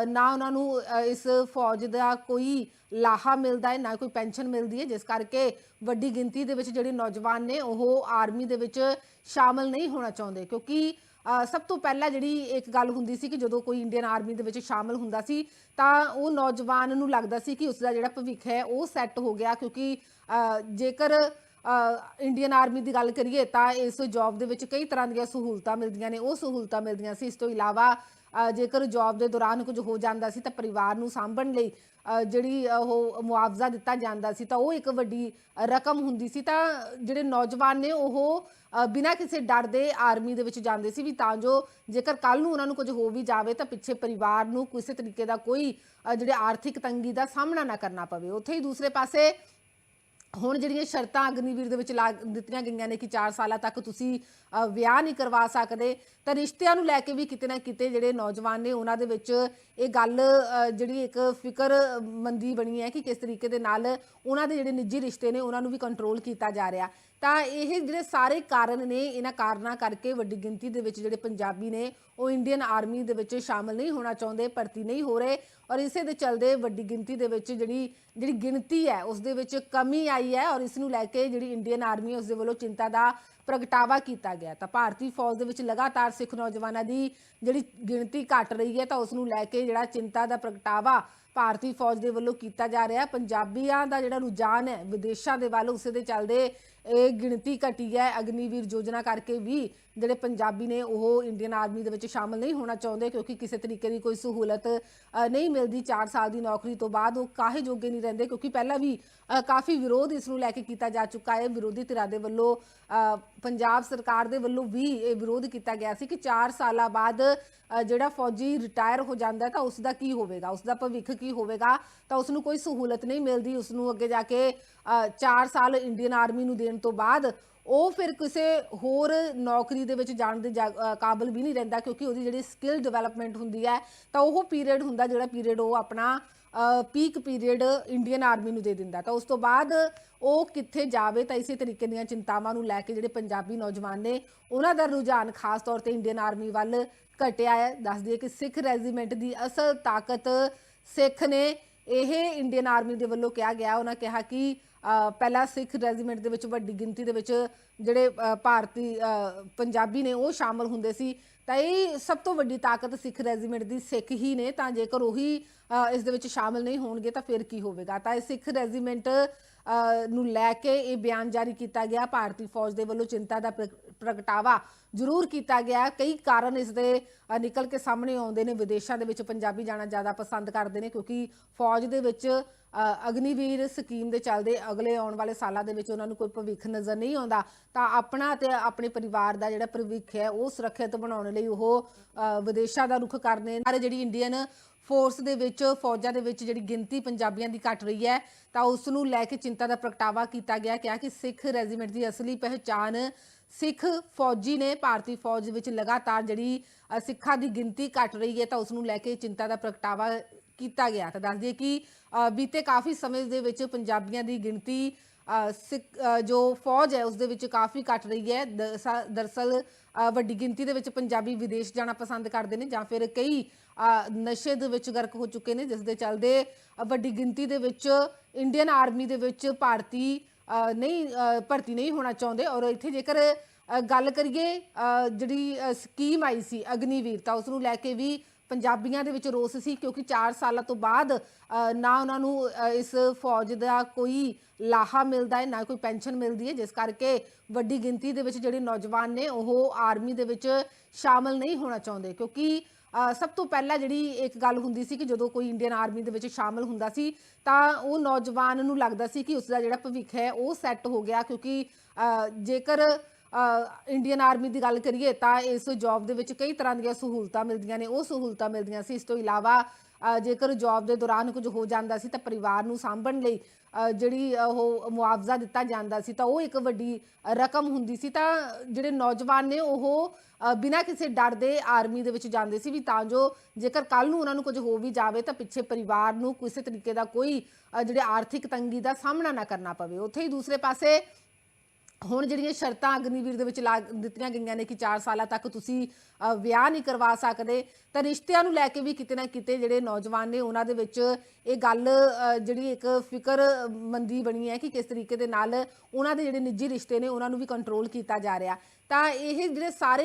ਨਾ ਉਹਨਾਂ ਨੂੰ ਇਸ ਫੌਜ ਦਾ ਕੋਈ ਲਾਹਾ ਮਿਲਦਾ ਹੈ, ਨਾ ਕੋਈ ਪੈਨਸ਼ਨ ਮਿਲਦੀ ਹੈ। ਜਿਸ ਕਰਕੇ ਵੱਡੀ ਗਿਣਤੀ ਦੇ ਵਿੱਚ ਜਿਹੜੇ ਨੌਜਵਾਨ ਨੇ, ਉਹ ਆਰਮੀ ਦੇ ਵਿੱਚ ਸ਼ਾਮਲ ਨਹੀਂ ਹੋਣਾ ਚਾਹੁੰਦੇ। ਕਿਉਂਕਿ ਸਭ ਤੋਂ ਪਹਿਲਾਂ ਜਿਹੜੀ ਇੱਕ ਗੱਲ ਹੁੰਦੀ ਸੀ ਕਿ ਜਦੋਂ ਕੋਈ ਇੰਡੀਅਨ ਆਰਮੀ ਦੇ ਵਿੱਚ ਸ਼ਾਮਲ ਹੁੰਦਾ ਸੀ, ਤਾਂ ਉਹ ਨੌਜਵਾਨ ਨੂੰ ਲੱਗਦਾ ਸੀ ਕਿ ਉਸ ਦਾ ਜਿਹੜਾ ਭਵਿੱਖ ਹੈ, ਉਹ ਸੈੱਟ ਹੋ ਗਿਆ। ਕਿਉਂਕਿ ਜੇਕਰ ਇੰਡੀਅਨ ਆਰਮੀ ਦੀ ਗੱਲ ਕਰੀਏ ਤਾਂ ਇਸ ਜੌਬ ਦੇ ਵਿੱਚ ਕਈ ਤਰ੍ਹਾਂ ਦੀਆਂ ਸਹੂਲਤਾਂ ਮਿਲਦੀਆਂ ਨੇ। ਉਹ ਸਹੂਲਤਾਂ ਮਿਲਦੀਆਂ ਸੀ। ਇਸ ਤੋਂ ਇਲਾਵਾ ਜੇਕਰ ਜੌਬ ਦੇ ਦੌਰਾਨ ਕੁਝ ਹੋ ਜਾਂਦਾ ਸੀ ਤਾਂ ਪਰਿਵਾਰ ਨੂੰ ਸਾਂਭਣ ਲਈ ਜਿਹੜੀ ਉਹ ਮੁਆਵਜ਼ਾ ਦਿੱਤਾ ਜਾਂਦਾ ਸੀ ਤਾਂ ਉਹ ਇੱਕ ਵੱਡੀ ਰਕਮ ਹੁੰਦੀ ਸੀ। ਤਾਂ ਜਿਹੜੇ ਨੌਜਵਾਨ ਨੇ ਉਹ ਬਿਨਾਂ ਕਿਸੇ ਡਰ ਦੇ ਆਰਮੀ ਦੇ ਵਿੱਚ ਜਾਂਦੇ ਸੀ ਵੀ ਤਾਂ ਜੋ ਜੇਕਰ ਕੱਲ ਨੂੰ ਉਹਨਾਂ ਨੂੰ ਕੁਝ ਹੋ ਵੀ ਜਾਵੇ ਤਾਂ ਪਿੱਛੇ ਪਰਿਵਾਰ ਨੂੰ ਕਿਸੇ ਤਰੀਕੇ ਦਾ ਕੋਈ ਜਿਹੜੇ ਆਰਥਿਕ ਤੰਗੀ ਦਾ ਸਾਹਮਣਾ ਨਾ ਕਰਨਾ ਪਵੇ। ਉੱਥੇ ਹੀ ਦੂਸਰੇ ਪਾਸੇ ਹੁਣ ਜਿਹੜੀਆਂ ਸ਼ਰਤਾਂ ਅਗਨੀਵੀਰ ਦੇ ਵਿੱਚ ਲਾ ਦਿੱਤੀਆਂ ਗਈਆਂ ਨੇ ਕਿ 4 ਸਾਲਾਂ ਤੱਕ ਤੁਸੀਂ ਵਿਆਹ ਨਹੀਂ ਕਰਵਾ ਸਕਦੇ, ਤਾਂ ਰਿਸ਼ਤਿਆਂ ਨੂੰ ਲੈ ਕੇ ਵੀ ਕਿਤੇ ਨਾ ਕਿਤੇ ਜਿਹੜੇ ਨੌਜਵਾਨ ਨੇ ਉਹਨਾਂ ਦੇ ਵਿੱਚ ਇਹ ਗੱਲ ਜਿਹੜੀ ਇੱਕ ਫਿਕਰਮੰਦੀ ਬਣੀ ਹੈ ਕਿ ਕਿਸ ਤਰੀਕੇ ਦੇ ਨਾਲ ਉਹਨਾਂ ਦੇ ਜਿਹੜੇ ਨਿੱਜੀ ਰਿਸ਼ਤੇ ਨੇ ਉਹਨਾਂ ਨੂੰ ਵੀ ਕੰਟਰੋਲ ਕੀਤਾ ਜਾ ਰਿਹਾ। ਤਾਂ ਇਹ ਜਿਹੜੇ ਸਾਰੇ ਕਾਰਨ ਨੇ, ਇਹਨਾਂ ਕਾਰਨਾਂ ਕਰਕੇ ਵੱਡੀ ਗਿਣਤੀ ਦੇ ਵਿੱਚ ਜਿਹੜੇ ਪੰਜਾਬੀ ਨੇ, ਉਹ ਇੰਡੀਅਨ ਆਰਮੀ ਦੇ ਵਿੱਚ ਸ਼ਾਮਲ ਨਹੀਂ ਹੋਣਾ ਚਾਹੁੰਦੇ, ਭਰਤੀ ਨਹੀਂ ਹੋ ਰਹੇ ਔਰ ਇਸੇ ਦੇ ਚਲਦੇ ਵੱਡੀ ਗਿਣਤੀ ਦੇ ਵਿੱਚ ਜਿਹੜੀ ਜਿਹੜੀ ਗਿਣਤੀ ਹੈ, ਉਸ ਦੇ ਵਿੱਚ ਕਮੀ ਆਈ ਹੈ ਔਰ ਇਸ ਨੂੰ ਲੈ ਕੇ ਜਿਹੜੀ ਇੰਡੀਅਨ ਆਰਮੀ ਹੈ, ਉਸ ਦੇ ਵੱਲੋਂ ਚਿੰਤਾ ਦਾ ਪ੍ਰਗਟਾਵਾ ਕੀਤਾ ਗਿਆ ਤਾਂ ਭਾਰਤੀ ਫੌਜ ਦੇ ਵਿੱਚ ਲਗਾਤਾਰ ਸਿੱਖ ਨੌਜਵਾਨਾਂ ਦੀ ਜਿਹੜੀ ਗਿਣਤੀ ਘਟ ਰਹੀ ਹੈ, ਤਾਂ ਉਸ ਨੂੰ ਲੈ ਕੇ ਜਿਹੜਾ ਚਿੰਤਾ ਦਾ ਪ੍ਰਗਟਾਵਾ ਭਾਰਤੀ ਫੌਜ ਦੇ ਵੱਲੋਂ ਕੀਤਾ ਜਾ ਰਿਹਾ ਹੈ। ਪੰਜਾਬੀਆਂ ਦਾ ਜਿਹੜਾ ਰੁਝਾਨ ਹੈ, ਵਿਦੇਸ਼ਾਂ ਦੇ ਵੱਲ ਉਸੇ ਦੇ ਚੱਲਦੇ ਇਹ ਗਿਣਤੀ ਘਟੀ ਹੈ। ਅਗਨੀਵੀਰ ਯੋਜਨਾ ਕਰਕੇ ਵੀ ਜਿਹੜੇ ਪੰਜਾਬੀ ਨੇ, ਉਹ ਇੰਡੀਅਨ ਆਰਮੀ ਦੇ ਵਿੱਚ ਸ਼ਾਮਲ ਨਹੀਂ ਹੋਣਾ ਚਾਹੁੰਦੇ ਕਿਉਂਕਿ ਕਿਸੇ ਤਰੀਕੇ ਦੀ ਕੋਈ ਸਹੂਲਤ ਨਹੀਂ ਮਿਲਦੀ। 4 ਸਾਲ ਦੀ ਨੌਕਰੀ ਤੋਂ ਬਾਅਦ ਉਹ ਕਾਹੇ ਜੋਗੇ ਨਹੀਂ ਰਹਿੰਦੇ ਕਿਉਂਕਿ ਪਹਿਲਾਂ ਵੀ ਕਾਫੀ ਵਿਰੋਧ ਇਸ ਨੂੰ ਲੈ ਕੇ ਕੀਤਾ ਜਾ ਚੁੱਕਾ ਹੈ। ਵਿਰੋਧੀ ਧਿਰਾਂ ਦੇ ਵੱਲੋਂ ਪੰਜਾਬ ਸਰਕਾਰ ਦੇ ਵੱਲੋਂ ਵੀ ਇਹ ਵਿਰੋਧ ਕੀਤਾ ਗਿਆ ਸੀ ਕਿ 4 ਸਾਲਾਂ ਬਾਅਦ ਜਿਹੜਾ ਫੌਜੀ ਰਿਟਾਇਰ ਹੋ ਜਾਂਦਾ ਤਾਂ ਉਸ ਦਾ ਕੀ ਹੋਵੇਗਾ? ਉਸ ਦਾ ਭਵਿੱਖ ਕੀ ਹੋਵੇਗਾ ਤਾਂ ਉਸ ਨੂੰ ਕੋਈ ਸਹੂਲਤ ਨਹੀਂ ਮਿਲਦੀ। ਉਸ ਨੂੰ ਅੱਗੇ ਜਾ ਕੇ 4 ਸਾਲ ਇੰਡੀਅਨ ਆਰਮੀ ਨੂੰ ਦੇਣ ਤੋਂ ਬਾਅਦ ਉਹ ਫਿਰ ਕਿਸੇ ਹੋਰ ਨੌਕਰੀ ਦੇ ਵਿੱਚ ਜਾਣ ਦੇ ਜਾ- ਅ, ਕਾਬਿਲ ਵੀ ਨਹੀਂ ਰਹਿੰਦਾ ਕਿਉਂਕਿ ਉਹਦੀ ਜਿਹੜੀ ਸਕਿੱਲ ਡਿਵੈਲਪਮੈਂਟ ਹੁੰਦੀ ਹੈ ਤਾਂ ਉਹ ਪੀਰੀਅਡ ਹੁੰਦਾ ਜਿਹੜਾ ਪੀਰੀਅਡ ਉਹ ਆਪਣਾ ਪੀਕ ਪੀਰੀਅਡ ਇੰਡੀਅਨ ਆਰਮੀ ਨੂੰ ਦੇ ਦਿੰਦਾ। ਤਾਂ ਉਸ ਤੋਂ ਬਾਅਦ ਉਹ ਕਿੱਥੇ ਜਾਵੇ ਤਾਂ ਇਸੇ ਤਰੀਕੇ ਦੀਆਂ ਚਿੰਤਾਵਾਂ ਨੂੰ ਲੈ ਕੇ ਜਿਹੜੇ ਪੰਜਾਬੀ ਨੌਜਵਾਨ ਨੇ ਉਹਨਾਂ ਦਾ ਰੁਝਾਨ ਖਾਸ ਤੌਰ ਤੇ ਇੰਡੀਅਨ ਆਰਮੀ ਵੱਲ ਘਟਿਆ ਹੈ। ਦੱਸ ਦਈਏ ਕਿ ਸਿੱਖ ਰੈਜੀਮੈਂਟ ਦੀ ਅਸਲ ਤਾਕਤ ਸਿੱਖ ਨੇ ਇਹ ਇੰਡੀਅਨ ਆਰਮੀ ਦੇ ਵੱਲੋਂ ਕਿਹਾ ਗਿਆ ਉਹਨਾਂ ਕਿਹਾ ਕਿ ਪਹਿਲਾਂ ਸਿੱਖ ਰੈਜੀਮੈਂਟ ਦੇ ਵਿੱਚ ਵੱਡੀ ਗਿਣਤੀ ਦੇ ਵਿੱਚ ਜਿਹੜੇ ਭਾਰਤੀ ਪੰਜਾਬੀ ਨੇ ਉਹ ਸ਼ਾਮਲ ਹੁੰਦੇ ਸੀ। ਤਾਂ ਇਹ ਸਭ ਤੋਂ ਵੱਡੀ ਤਾਕਤ ਸਿੱਖ ਰੈਜੀਮੈਂਟ ਦੀ ਸਿੱਖ ਹੀ ਨੇ। ਤਾਂ ਜੇਕਰ ਉਹੀ ਅ, ਇਸ ਦੇ ਵਿੱਚ ਸ਼ਾਮਲ ਨਹੀਂ ਹੋਣਗੇ ਤਾਂ ਫਿਰ ਕੀ ਹੋਵੇਗਾ? ਤਾਂ ਇਹ ਸਿੱਖ ਰੈਜੀਮੈਂਟ ਨੂੰ ਲੈ ਕੇ ਇਹ ਬਿਆਨ ਜਾਰੀ ਕੀਤਾ ਗਿਆ। ਭਾਰਤੀ ਫੌਜ ਦੇ ਵੱਲੋਂ ਚਿੰਤਾ ਦਾ ਪ੍ਰਗ- ਪ੍ਰਗਟਾਵਾ ਜ਼ਰੂਰ ਕੀਤਾ ਗਿਆ। ਕਈ ਕਾਰਨ ਇਸ ਦੇ ਨਿਕਲ ਕੇ ਸਾਹਮਣੇ ਆਉਂਦੇ ਨੇ। ਵਿਦੇਸ਼ਾਂ ਦੇ ਵਿੱਚ ਪੰਜਾਬੀ ਜਾਣਾ ਜ਼ਿਆਦਾ ਪਸੰਦ ਕਰਦੇ ਨੇ ਕਿਉਂਕਿ ਫੌਜ ਦੇ ਵਿੱਚ ਅਗਨੀਵੀਰ ਸਕੀਮ ਦੇ ਚੱਲਦੇ ਅਗਲੇ ਆਉਣ ਵਾਲੇ ਸਾਲਾਂ ਦੇ ਵਿੱਚ ਉਹਨਾਂ ਨੂੰ ਕੋਈ ਭਵਿੱਖ ਨਜ਼ਰ ਨਹੀਂ ਆਉਂਦਾ, ਤਾਂ ਆਪਣਾ ਤੇ ਆਪਣੇ ਪਰਿਵਾਰ ਦਾ ਜਿਹੜਾ ਭਵਿੱਖ ਹੈ, ਉਹ ਸੁਰੱਖਿਅਤ ਬਣਾਉਣ ਲਈ ਉਹ ਵਿਦੇਸ਼ਾਂ ਦਾ ਰੁਖ ਕਰਨੇ ਸਾਰੇ ਜਿਹੜੀ ਇੰਡੀਅਨ ਫੋਰਸ ਦੇ ਵਿੱਚ, ਫੌਜਾਂ ਦੇ ਵਿੱਚ ਜਿਹੜੀ ਗਿਣਤੀ ਪੰਜਾਬੀਆਂ ਦੀ ਘਟ ਰਹੀ ਹੈ, ਤਾਂ ਉਸ ਨੂੰ ਲੈ ਕੇ ਚਿੰਤਾ ਦਾ ਪ੍ਰਗਟਾਵਾ ਕੀਤਾ ਗਿਆ, ਕਿਹਾ ਕਿ ਸਿੱਖ ਰੈਜੀਮੈਂਟ ਦੀ ਅਸਲੀ ਪਹਿਚਾਨ ਸਿੱਖ ਫੌਜੀ ਨੇ, ਭਾਰਤੀ ਫੌਜ ਵਿੱਚ ਲਗਾਤਾਰ ਜਿਹੜੀ ਸਿੱਖਾਂ ਦੀ ਗਿਣਤੀ ਘਟ ਰਹੀ ਹੈ, ਤਾਂ ਉਸ ਨੂੰ ਲੈ ਕੇ ਚਿੰਤਾ ਦਾ ਪ੍ਰਗਟਾਵਾ ਕੀਤਾ ਗਿਆ ਤਾਂ ਦੱਸ ਦਈਏ ਕਿ ਬੀਤੇ ਕਾਫੀ ਸਮੇਂ ਦੇ ਵਿੱਚ ਪੰਜਾਬੀਆਂ ਦੀ ਗਿਣਤੀ ਸਿੱਖ ਜੋ ਫੌਜ ਹੈ ਉਸ ਦੇ ਵਿੱਚ ਕਾਫੀ ਘਟ ਰਹੀ ਹੈ। ਦਰਸਾ- ਦਰਅਸਲ ਵੱਡੀ ਗਿਣਤੀ ਦੇ ਵਿੱਚ ਪੰਜਾਬੀ ਵਿਦੇਸ਼ ਜਾਣਾ ਪਸੰਦ ਕਰਦੇ ਨੇ ਜਾਂ ਫਿਰ ਕਈ ਨਸ਼ੇ ਦੇ ਵਿੱਚ ਗਰਕ ਹੋ ਚੁੱਕੇ ਨੇ, ਜਿਸ ਦੇ ਚੱਲਦੇ ਵੱਡੀ ਗਿਣਤੀ ਦੇ ਵਿੱਚ ਇੰਡੀਅਨ ਆਰਮੀ ਦੇ ਵਿੱਚ ਭਾਰਤੀ ਨਹੀਂ ਭਰਤੀ ਨਹੀਂ ਹੋਣਾ ਚਾਹੁੰਦੇ। ਔਰ ਇੱਥੇ ਜੇਕਰ ਗੱਲ ਕਰੀਏ ਜਿਹੜੀ ਸਕੀਮ ਆਈ ਸੀ ਅਗਨੀਵੀਰ ਤਾਂ ਉਸ ਨੂੰ ਲੈ ਕੇ ਵੀ ਪੰਜਾਬੀਆਂ ਦੇ ਵਿੱਚ ਰੋਸ ਸੀ ਕਿਉਂਕਿ 4 ਸਾਲਾਂ ਤੋਂ ਬਾਅਦ ਨਾ ਉਹਨਾਂ ਨੂੰ ਇਸ ਫੌਜ ਦਾ ਕੋਈ ਲਾਹਾ ਮਿਲਦਾ ਹੈ, ਨਾ ਕੋਈ ਪੈਨਸ਼ਨ ਮਿਲਦੀ ਹੈ, ਜਿਸ ਕਰਕੇ ਵੱਡੀ ਗਿਣਤੀ ਦੇ ਵਿੱਚ ਜਿਹੜੇ ਨੌਜਵਾਨ ਨੇ, ਉਹ ਆਰਮੀ ਦੇ ਵਿੱਚ ਸ਼ਾਮਲ ਨਹੀਂ ਹੋਣਾ ਚਾਹੁੰਦੇ। ਕਿਉਂਕਿ ਸਭ ਤੋਂ ਪਹਿਲਾਂ ਜਿਹੜੀ ਇੱਕ ਗੱਲ ਹੁੰਦੀ ਸੀ ਕਿ ਜਦੋਂ ਕੋਈ ਇੰਡੀਅਨ ਆਰਮੀ ਦੇ ਵਿੱਚ ਸ਼ਾਮਲ ਹੁੰਦਾ ਸੀ, ਤਾਂ ਉਹ ਨੌਜਵਾਨ ਨੂੰ ਲੱਗਦਾ ਸੀ ਕਿ ਉਸ ਦਾ ਜਿਹੜਾ ਭਵਿੱਖ ਹੈ, ਉਹ ਸੈੱਟ ਹੋ ਗਿਆ। ਕਿਉਂਕਿ ਜੇਕਰ ਇੰਡੀਅਨ ਆਰਮੀ ਦੀ ਗੱਲ ਕਰੀਏ ਤਾਂ ਇਸ ਜੌਬ ਦੇ ਵਿੱਚ ਕਈ ਤਰ੍ਹਾਂ ਦੀਆਂ ਸਹੂਲਤਾਂ ਮਿਲਦੀਆਂ ਨੇ, ਉਹ ਸਹੂਲਤਾਂ ਮਿਲਦੀਆਂ ਸੀ। ਇਸ ਤੋਂ ਇਲਾਵਾ ਜੇਕਰ ਜੌਬ ਦੇ ਦੌਰਾਨ ਕੁਝ ਹੋ ਜਾਂਦਾ ਸੀ ਤਾਂ ਪਰਿਵਾਰ ਨੂੰ ਸਾਂਭਣ ਲਈ ਜਿਹੜੀ ਉਹ ਮੁਆਵਜ਼ਾ ਦਿੱਤਾ ਜਾਂਦਾ ਸੀ ਤਾਂ ਉਹ ਇੱਕ ਵੱਡੀ ਰਕਮ ਹੁੰਦੀ ਸੀ। ਤਾਂ ਜਿਹੜੇ ਨੌਜਵਾਨ ਨੇ ਉਹ ਬਿਨਾਂ ਕਿਸੇ ਡਰ ਦੇ ਆਰਮੀ ਦੇ ਵਿੱਚ ਜਾਂਦੇ ਸੀ ਵੀ ਤਾਂ ਜੋ ਜੇਕਰ ਕੱਲ ਨੂੰ ਉਹਨਾਂ ਨੂੰ ਕੁਝ ਹੋ ਵੀ ਜਾਵੇ ਤਾਂ ਪਿੱਛੇ ਪਰਿਵਾਰ ਨੂੰ ਕਿਸੇ ਤਰੀਕੇ ਦਾ ਕੋਈ ਜਿਹੜੇ ਆਰਥਿਕ ਤੰਗੀ ਦਾ ਸਾਹਮਣਾ ਨਾ ਕਰਨਾ ਪਵੇ। ਉੱਥੇ ਹੀ ਦੂਸਰੇ ਪਾਸੇ ਹੁਣ ਜਿਹੜੀਆਂ ਸ਼ਰਤਾਂ ਅਗਨੀਵੀਰ ਦੇ ਵਿੱਚ ਲਾ ਦਿੱਤੀਆਂ ਗਈਆਂ ਨੇ ਕਿ 4 ਸਾਲਾਂ ਤੱਕ ਤੁਸੀਂ ਵਿਆਹ ਨਹੀਂ ਕਰਵਾ ਸਕਦੇ, ਤਾਂ ਰਿਸ਼ਤਿਆਂ ਨੂੰ ਲੈ ਕੇ ਵੀ ਕਿਤੇ ਨਾ ਕਿਤੇ ਜਿਹੜੇ ਨੌਜਵਾਨ ਨੇ ਉਹਨਾਂ ਦੇ ਵਿੱਚ ਇਹ ਗੱਲ ਜਿਹੜੀ ਇੱਕ ਫਿਕਰਮੰਦੀ ਬਣੀ ਹੈ ਕਿ ਕਿਸ ਤਰੀਕੇ ਦੇ ਨਾਲ ਉਹਨਾਂ ਦੇ ਜਿਹੜੇ ਨਿੱਜੀ ਰਿਸ਼ਤੇ ਨੇ ਉਹਨਾਂ ਨੂੰ ਵੀ ਕੰਟਰੋਲ ਕੀਤਾ ਜਾ ਰਿਹਾ। ਤਾਂ ਇਹ ਜਿਹੜੇ ਸਾਰੇ